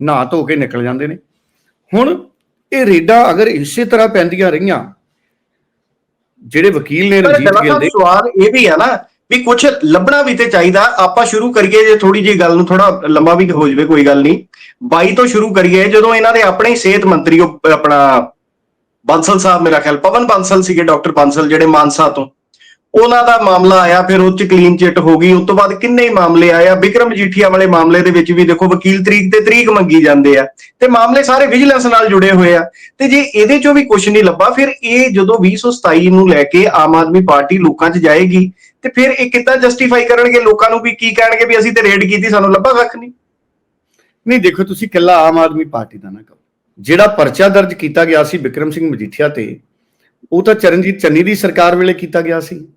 S2: ਨਹਾ ਧੋ ਕੇ ਨਿਕਲ ਜਾਂਦੇ ਨੇ। ਹੁਣ ਇਹ ਰੇਡਾਂ ਅਗਰ ਇਸੇ ਤਰ੍ਹਾਂ ਪੈਂਦੀਆਂ ਰਹੀਆਂ ਜਿਹੜੇ ਵਕੀਲ ਨੇ ਰਣਜੀਤ ਗਿੱਲ ਦੇ
S1: ਸਵਾਲ ਇਹ ਵੀ ਹੈ ਨਾ ਵੀ ਕੁਝ ਲੱਭਣਾ ਵੀ ਤੇ ਚਾਹੀਦਾ ਆਪਾਂ ਸ਼ੁਰੂ ਕਰੀਏ ਜੇ ਥੋੜੀ ਜੀ ਗੱਲ ਨੂੰ ਥੋੜਾ ਲੰਬਾ ਵੀ ਹੋ ਜਾਵੇ ਕੋਈ ਗੱਲ ਨਹੀਂ। 22 ਤੋਂ ਸ਼ੁਰੂ ਕਰੀਏ ਜਦੋਂ ਇਹਨਾਂ ਦੇ ਆਪਣੇ ਸਿਹਤ ਮੰਤਰੀ ਉਹ ਆਪਣਾ ਬਾਂਸਲ ਸਾਹਿਬ ਮੇਰਾ ਖਿਆਲ ਪਵਨ ਬਾਂਸਲ ਸੀਗੇ ਡਾਕਟਰ ਬਾਂਸਲ ਜਿਹੜੇ ਮਾਨਸਾ ਤੋਂ। ਉਹਨਾਂ ਦਾ ਮਾਮਲਾ ਆਇਆ, ਫਿਰ ਉਹ ਚ ਕਲੀਨ ਚਿੱਟ ਹੋ ਗਈ, ਉਸ ਤੋਂ ਬਾਅਦ ਕਿੰਨੇ ਹੀ ਮਾਮਲੇ ਆਇਆ ਆ। ਵਿਕਰਮ ਜੀਠੀਆ ਵਾਲੇ ਮਾਮਲੇ ਦੇ ਵਿੱਚ ਵੀ ਦੇਖੋ, ਵਕੀਲ ਤਰੀਕ ਤੇ ਤਰੀਕ ਮੰਗੀ ਜਾਂਦੇ ਆ। ਤੇ ਮਾਮਲੇ ਸਾਰੇ ਵਿਜੀਲੈਂਸ ਨਾਲ ਜੁੜੇ ਹੋਏ ਆ। ਤੇ ਜੇ ਇਹਦੇ ਚੋਂ ਵੀ ਕੁਝ ਨਹੀਂ ਲੱਭਾ, ਫਿਰ ਇਹ ਜਦੋਂ 2027 ਨੂੰ ਲੈ ਕੇ ਆਮ ਆਦਮੀ ਪਾਰਟੀ ਲੋਕਾਂ 'ਚ ਜਾਏਗੀ, ਤੇ ਫਿਰ ਇਹ ਕਿੱਦਾਂ ਜਸਟੀਫਾਈ ਕਰਨਗੇ? ਲੋਕਾਂ ਨੂੰ ਵੀ ਕੀ ਕਹਿਣਗੇ ਵੀ ਅਸੀਂ ਤੇ ਰੇਡ ਕੀਤੀ, ਸਾਨੂੰ ਲੱਭਾ ਕੱਖ ਨਹੀਂ?
S2: ਨਹੀਂ, ਦੇਖੋ, ਤੁਸੀਂ ਕੱਲਾ ਆਮ ਆਦਮੀ ਪਾਰਟੀ ਦਾ ਨਾ ਕਹੋ ਜਿਹੜਾ ਪਰਚਾ ਦਰਜ ਕੀਤਾ ਗਿਆ ਸੀ ਵਿਕਰਮ ਸਿੰਘ ਮਜੀਠੀਆ ਤੇ, ਉਹ ਤਾਂ ਚਰਨਜੀਤ ਚੰਨੀ ਦੀ ਸਰਕਾਰ ਵੇਲੇ ਕੀਤਾ ਗਿਆ ਸੀ।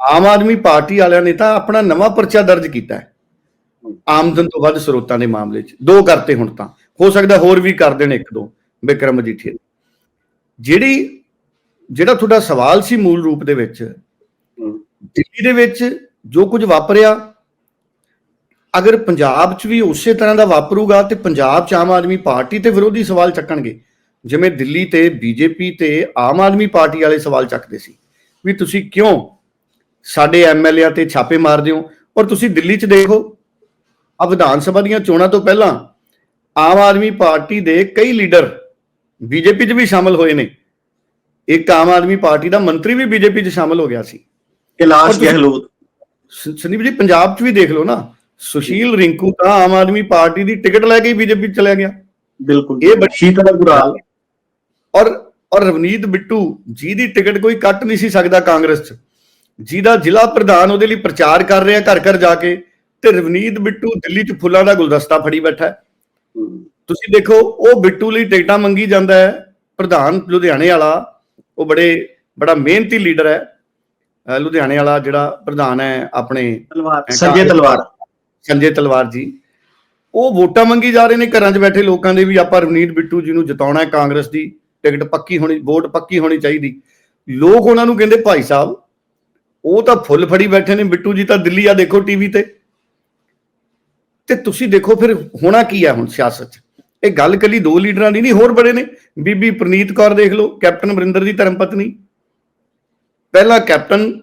S2: ਆਮ ਆਦਮੀ ਪਾਰਟੀ ਵਾਲਿਆਂ ਨੇ ਤਾਂ ਆਪਣਾ ਨਵਾਂ ਪਰਚਾ ਦਰਜ ਕੀਤਾ ਹੈ। ਆਮਦਨ ਤੋਂ ਵੱਧ ਸਰੋਤਾਂ ਦੇ ਮਾਮਲੇ 'ਚ। ਦੋ ਕਰਤੇ ਹੁਣ ਤਾਂ। ਹੋ ਸਕਦਾ ਹੋਰ ਵੀ ਕਰ ਦੇਣ ਇੱਕ ਦੋ ਵਿਕਰਮ ਮਜੀਠੀਆ ਦੇ। ਜਿਹੜੀ ਜਿਹੜਾ ਤੁਹਾਡਾ ਸਵਾਲ ਸੀ ਮੂਲ ਰੂਪ ਦੇ ਵਿੱਚ ਦਿੱਲੀ ਦੇ ਵਿੱਚ ਜੋ ਕੁਝ ਵਾਪਰਿਆ ਅਗਰ ਪੰਜਾਬ 'ਚ ਵੀ ਉਸੇ ਤਰ੍ਹਾਂ ਦਾ ਵਾਪਰੂਗਾ ਤੇ ਪੰਜਾਬ 'ਚ ਆਮ ਆਦਮੀ ਪਾਰਟੀ ਤੇ ਵਿਰੋਧੀ ਸਵਾਲ ਚੱਕਣਗੇ ਜਿਵੇਂ ਦਿੱਲੀ ਤੇ ਬੀਜੇਪੀ ਤੇ ਆਮ ਆਦਮੀ ਪਾਰਟੀ ਵਾਲੇ ਸਵਾਲ ਚੱਕਦੇ ਸੀ। ਵੀ ਤੁਸੀਂ ਕਿਉਂ ਸਾਡੇ ਐਮਐਲਏ ਤੇ ਛਾਪੇ ਮਾਰਦੇ ਹੋ ਔਰ ਤੁਸੀਂ ਦਿੱਲੀ 'ਚ ਦੇਖੋ ਆ ਵਿਧਾਨ ਸਭਾ ਦੀਆਂ ਚੋਣਾਂ ਤੋਂ ਪਹਿਲਾਂ ਆਮ ਆਦਮੀ ਪਾਰਟੀ ਦੇ ਕਈ ਲੀਡਰ ਬੀਜੇਪੀ 'ਚ ਵੀ ਸ਼ਾਮਲ ਹੋਏ ਨੇ। ਇੱਕ ਆਮ ਆਦਮੀ ਪਾਰਟੀ ਦਾ ਮੰਤਰੀ ਵੀ ਬੀਜੇਪੀ 'ਚ ਸ਼ਾਮਲ ਹੋ ਗਿਆ ਸੀ।
S1: ਕੈਲਾਸ਼ ਗਹਿਲੋਤ।
S2: ਸੰਦੀਪ ਜੀ ਪੰਜਾਬ 'ਚ ਵੀ ਦੇਖ ਲਓ ਨਾ ਸੁਸ਼ੀਲ ਰਿੰਕੂ ਤਾਂ ਆਮ ਆਦਮੀ ਪਾਰਟੀ ਦੀ ਟਿਕਟ ਲੈ ਕੇ ਬੀਜੇਪੀ 'ਚ ਚਲਿਆ ਗਿਆ।
S1: ਬਿਲਕੁਲ।
S2: ਇਹ
S1: ਸ਼ੀਤਲ ਗੁਰਾਲ
S2: ਔਰ ਔਰ ਰਵਨੀਤ ਬਿੱਟੂ ਜਿਹਦੀ ਟਿਕਟ ਕੋਈ ਕੱਟ ਨਹੀਂ ਸੀ ਸਕਦਾ ਕਾਂਗਰਸ 'ਚ। ਜਿਹਦਾ ਜ਼ਿਲ੍ਹਾ ਪ੍ਰਧਾਨ ਉਹਦੇ ਲਈ ਪ੍ਰਚਾਰ ਕਰ ਰਿਹਾ ਘਰ ਘਰ ਜਾ ਕੇ ਤੇ ਰਵਨੀਤ ਬਿੱਟੂ ਦਿੱਲੀ 'ਚ ਫੁੱਲਾਂ ਦਾ ਗੁਲਦਸਤਾ ਫੜੀ ਬੈਠਾ ਤੁਸੀਂ ਦੇਖੋ ਉਹ ਬਿੱਟੂ ਲਈ ਟਿਕਟਾਂ ਮੰਗੀ ਜਾਂਦਾ ਹੈ ਪ੍ਰਧਾਨ ਲੁਧਿਆਣੇ ਵਾਲਾ ਉਹ ਬੜੇ ਬੜਾ ਮਿਹਨਤੀ ਲੀਡਰ ਹੈ। ਲੁਧਿਆਣੇ ਵਾਲਾ ਜਿਹੜਾ ਪ੍ਰਧਾਨ ਹੈ ਆਪਣੇ
S1: ਤਲਵਾਰ। ਸੰਜੇ ਤਲਵਾਰ।
S2: ਸੰਜੇ ਤਲਵਾਰ ਜੀ। ਉਹ ਵੋਟਾਂ ਮੰਗੀ ਜਾ ਰਹੇ ਨੇ ਘਰਾਂ 'ਚ ਬੈਠੇ ਲੋਕਾਂ ਦੇ ਵੀ ਆਪਾਂ ਰਵਨੀਤ ਬਿੱਟੂ ਜੀ ਨੂੰ ਜਿਤਾਉਣਾ ਹੈ ਕਾਂਗਰਸ ਦੀ ਟਿਕਟ ਪੱਕੀ ਹੋਣੀ ਵੋਟ ਪੱਕੀ ਹੋਣੀ ਚਾਹੀਦੀ। ਲੋਕ ਉਹਨਾਂ ਨੂੰ ਕਹਿੰਦੇ ਭਾਈ ਸਾਹਿਬ ਉਹ ਤਾਂ ਫੁੱਲ ਫੜੀ ਬੈਠੇ ਨੇ ਬਿੱਟੂ ਜੀ ਤਾਂ ਦਿੱਲੀ ਆ ਦੇਖੋ ਟੀਵੀ ਤੇ। ਤੇ ਤੁਸੀਂ ਦੇਖੋ ਫਿਰ ਹੋਣਾ ਕੀ ਹੈ ਹੁਣ ਸਿਆਸਤ 'ਚ? ਇਹ ਗੱਲ ਕੱਲੀ ਦੋ ਲੀਡਰਾਂ ਦੀ ਨਹੀਂ, ਹੋਰ ਬੜੇ ਨੇ। ਬੀਬੀ ਪ੍ਰਨੀਤ ਕੌਰ ਦੇਖ ਲਓ, ਕੈਪਟਨ ਅਮਰਿੰਦਰ ਦੀ ਧਰਮ ਪਤਨੀ। ਪਹਿਲਾਂ ਕੈਪਟਨ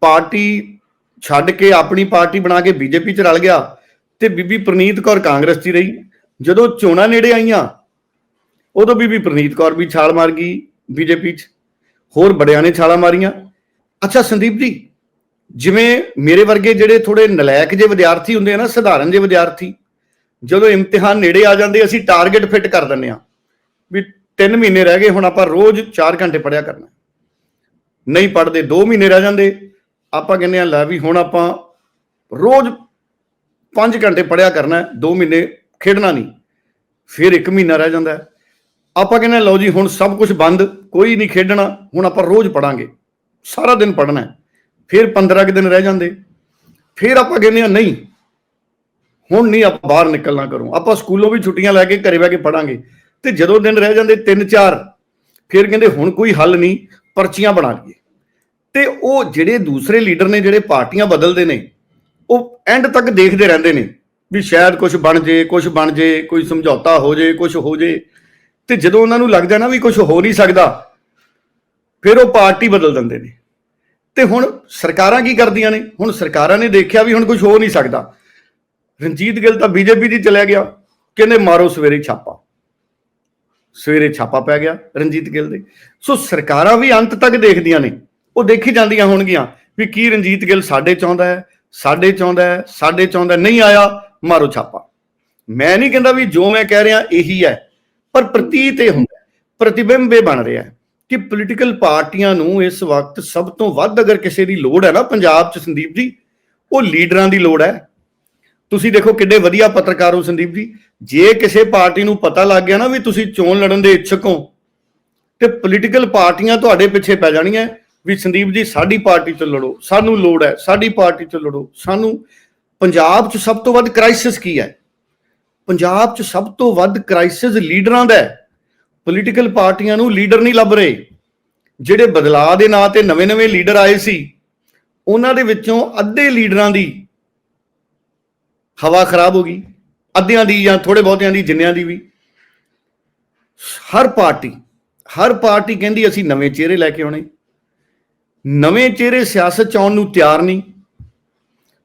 S2: ਪਾਰਟੀ ਛੱਡ ਕੇ ਆਪਣੀ ਪਾਰਟੀ ਬਣਾ ਕੇ ਬੀਜੇਪੀ 'ਚ ਰਲ ਗਿਆ ਤੇ ਬੀਬੀ ਪ੍ਰਨੀਤ ਕੌਰ ਕਾਂਗਰਸ 'ਚ ਰਹੀ। ਜਦੋਂ ਚੋਣਾਂ ਨੇੜੇ ਆਈਆਂ, ਉਦੋਂ ਬੀਬੀ ਪ੍ਰਨੀਤ ਕੌਰ ਵੀ ਛਾਲ ਮਾਰ ਗਈ ਬੀਜੇਪੀ 'ਚ। ਹੋਰ ਬੜਿਆਂ ਨੇ ਛਾਲਾਂ ਮਾਰੀਆਂ। ਅੱਛਾ ਸੰਦੀਪ ਜੀ ਜਿਵੇਂ ਮੇਰੇ ਵਰਗੇ ਜਿਹੜੇ ਥੋੜੇ ਨਲਾਇਕ ਜੇ ਵਿਦਿਆਰਥੀ ਹੁੰਦੇ ਆ ਨਾ ਸਧਾਰਨ ਜੇ ਵਿਦਿਆਰਥੀ ਜਦੋਂ ਇਮਤਿਹਾਨ ਨੇੜੇ ਆ ਜਾਂਦੇ ਅਸੀਂ ਟਾਰਗੇਟ ਫਿੱਟ ਕਰ ਦਿੰਦੇ ਆ ਵੀ 3 ਮਹੀਨੇ ਰਹਿ ਗਏ ਹੁਣ ਆਪਾਂ ਰੋਜ਼ 4 ਘੰਟੇ ਪੜਿਆ ਕਰਨਾ ਨਹੀਂ ਪੜਦੇ 2 ਮਹੀਨੇ ਰਹਿ ਜਾਂਦੇ ਆਪਾਂ ਕਹਿੰਦੇ ਆ ਲੈ ਵੀ ਹੁਣ ਆਪਾਂ ਰੋਜ਼ 5 ਘੰਟੇ ਪੜਿਆ ਕਰਨਾ 2 ਮਹੀਨੇ ਖੇਡਣਾ ਨਹੀਂ ਫਿਰ 1 ਮਹੀਨਾ ਰਹਿ ਜਾਂਦਾ ਆਪਾਂ ਕਹਿੰਦੇ ਹਾਂ, ਲਓ ਜੀ ਹੁਣ ਸਭ ਕੁਝ ਬੰਦ ਕੋਈ ਨਹੀਂ ਖੇਡਣਾ ਹੁਣ ਆਪਾਂ ਰੋਜ਼ ਪੜਾਂਗੇ ਸਾਰਾ ਦਿਨ ਪੜਨਾ ਹੈ। ਫਿਰ 15 ਕੁ ਦਿਨ ਰਹਿ ਜਾਂਦੇ। ਫਿਰ ਆਪਾਂ ਕਹਿੰਦੇ ਆ ਨਹੀਂ, ਹੁਣ ਨਹੀਂ ਆਪਾਂ ਬਾਹਰ ਨਿਕਲਣਾ ਕਰੋ ਆਪਾਂ ਸਕੂਲੋਂ ਵੀ ਛੁੱਟੀਆਂ ਲੈ ਕੇ ਘਰੇ ਬਹਿ ਕੇ ਪੜਾਂਗੇ ਤੇ ਜਦੋਂ ਦਿਨ ਰਹਿ ਜਾਂਦੇ 3-4 ਫਿਰ ਕਹਿੰਦੇ ਹੁਣ ਕੋਈ ਹੱਲ ਨਹੀਂ, ਪਰਚੀਆਂ ਬਣਾ ਲਈਏ। ਤੇ ਉਹ ਜਿਹੜੇ ਦੂਸਰੇ ਲੀਡਰ ਨੇ, ਜਿਹੜੇ ਪਾਰਟੀਆਂ ਬਦਲਦੇ ਨੇ, ਉਹ ਐਂਡ ਤੱਕ ਦੇਖਦੇ ਰਹਿੰਦੇ ਨੇ ਵੀ ਸ਼ਾਇਦ ਕੁਝ ਬਣ ਜੇ ਕੁਝ ਬਣ ਜੇ, ਕੋਈ ਸਮਝੌਤਾ ਹੋ ਜੇ ਕੁਝ ਹੋ ਜੇ। ਤੇ ਜਦੋਂ ਉਹਨਾਂ ਨੂੰ ਲੱਗਦਾ ਨਾ ਵੀ ਕੁਝ ਹੋ ਨਹੀਂ ਸਕਦਾ, ਫਿਰ ਉਹ ਪਾਰਟੀ ਬਦਲ ਦਿੰਦੇ ਨੇ। ਤੇ ਹੁਣ ਸਰਕਾਰਾਂ ਕੀ ਕਰਦੀਆਂ ਨੇ? ਹੁਣ ਸਰਕਾਰਾਂ ਨੇ ਦੇਖਿਆ ਵੀ ਹੁਣ ਕੁਝ ਹੋ ਨਹੀਂ ਸਕਦਾ। ਰਣਜੀਤ ਗਿੱਲ ਤਾਂ ਬੀਜੇਪੀ ਦੀ ਚਲਿਆ ਗਿਆ। ਕਹਿੰਦੇ ਮਾਰੋ ਸਵੇਰੇ ਛਾਪਾ। ਸਵੇਰੇ ਛਾਪਾ ਪੈ ਗਿਆ ਰਣਜੀਤ ਗਿੱਲ ਦੇ। ਸੋ ਸਰਕਾਰਾਂ ਵੀ ਅੰਤ ਤੱਕ ਦੇਖਦੀਆਂ ਨੇ। ਉਹ ਦੇਖੀ ਜਾਂਦੀਆਂ ਹੋਣਗੀਆਂ ਵੀ ਕੀ ਰਣਜੀਤ ਗਿੱਲ ਸਾਡੇ ਚਾਹੁੰਦਾ ਹੈ, ਸਾਡੇ ਚਾਹੁੰਦਾ ਹੈ, ਸਾਡੇ ਚਾਹੁੰਦਾ ਨਹੀਂ ਆਇਆ, ਮਾਰੋ ਛਾਪਾ। ਮੈਂ ਨਹੀਂ ਕਹਿੰਦਾ ਵੀ ਜੋ ਮੈਂ ਕਹਿ ਰਿਹਾ ਇਹੀ ਹੈ, ਪਰ ਪ੍ਰਤੀਤ ਇਹ ਹੁੰਦਾ ਪ੍ਰਤੀਬਿੰਬ ਇਹ ਬਣ ਰਿਹਾ ਹੈ। ਕਿ ਪੋਲੀਟੀਕਲ ਪਾਰਟੀਆਂ ਨੂੰ ਇਸ ਵਕਤ ਸਭ ਤੋਂ ਵੱਧ ਅਗਰ ਕਿਸੇ ਦੀ ਲੋੜ ਹੈ ਨਾ, ਪੰਜਾਬ 'ਚ ਸੰਦੀਪ ਜੀ, ਉਹ ਲੀਡਰਾਂ ਦੀ ਲੋੜ ਹੈ। ਤੁਸੀਂ ਦੇਖੋ ਕਿੱਡੇ ਵਧੀਆ ਪੱਤਰਕਾਰ ਹੋ ਸੰਦੀਪ ਜੀ। ਜੇ ਕਿਸੇ ਪਾਰਟੀ ਨੂੰ ਪਤਾ ਲੱਗ ਗਿਆ ਨਾ ਵੀ ਤੁਸੀਂ ਚੋਣ ਲੜਨ ਦੇ ਇੱਛਕ ਹੋ, ਤੇ ਪੋਲੀਟੀਕਲ ਪਾਰਟੀਆਂ ਤੁਹਾਡੇ ਪਿੱਛੇ ਪੈ ਜਾਣੀਆਂ ਵੀ ਸੰਦੀਪ ਜੀ, ਸਾਡੀ ਪਾਰਟੀ ਤੋਂ ਲੜੋ, ਸਾਨੂੰ ਲੋੜ ਹੈ, ਸਾਡੀ ਪਾਰਟੀ ਤੋਂ ਲੜੋ। ਸਾਨੂੰ ਪੰਜਾਬ 'ਚ ਸਭ ਤੋਂ ਵੱਧ ਕ੍ਰਾਈਸਿਸ ਕੀ ਹੈ? ਪੰਜਾਬ 'ਚ ਸਭ ਤੋਂ ਵੱਧ ਕ੍ਰਾਈਸਿਸ ਲੀਡਰਾਂ ਦਾ ਹੈ। ਪੋਲੀਟੀਕਲ ਪਾਰਟੀਆਂ ਨੂੰ ਲੀਡਰ ਨਹੀਂ ਲੱਭ ਰਹੇ। ਜਿਹੜੇ ਬਦਲਾਅ ਦੇ ਨਾਂ ਤੇ ਨਵੇਂ-ਨਵੇਂ ਲੀਡਰ ਆਏ ਸੀ, ਉਹਨਾਂ ਦੇ ਵਿੱਚੋਂ ਅੱਧੇ ਲੀਡਰਾਂ ਦੀ ਹਵਾ ਖਰਾਬ ਹੋ ਗਈ। ਅੱਧਿਆਂ ਦੀ ਜਾਂ ਥੋੜੇ ਬਹੁਤਿਆਂ ਦੀ, ਜਿੰਨਿਆਂ ਦੀ ਵੀ। ਹਰ ਪਾਰਟੀ ਹਰ ਪਾਰਟੀ ਕਹਿੰਦੀ ਅਸੀਂ ਨਵੇਂ ਚਿਹਰੇ ਲੈ ਕੇ ਆਉਣੇ। ਨਵੇਂ ਚਿਹਰੇ ਸਿਆਸਤ ਚ ਆਉਣ ਨੂੰ ਤਿਆਰ ਨਹੀਂ।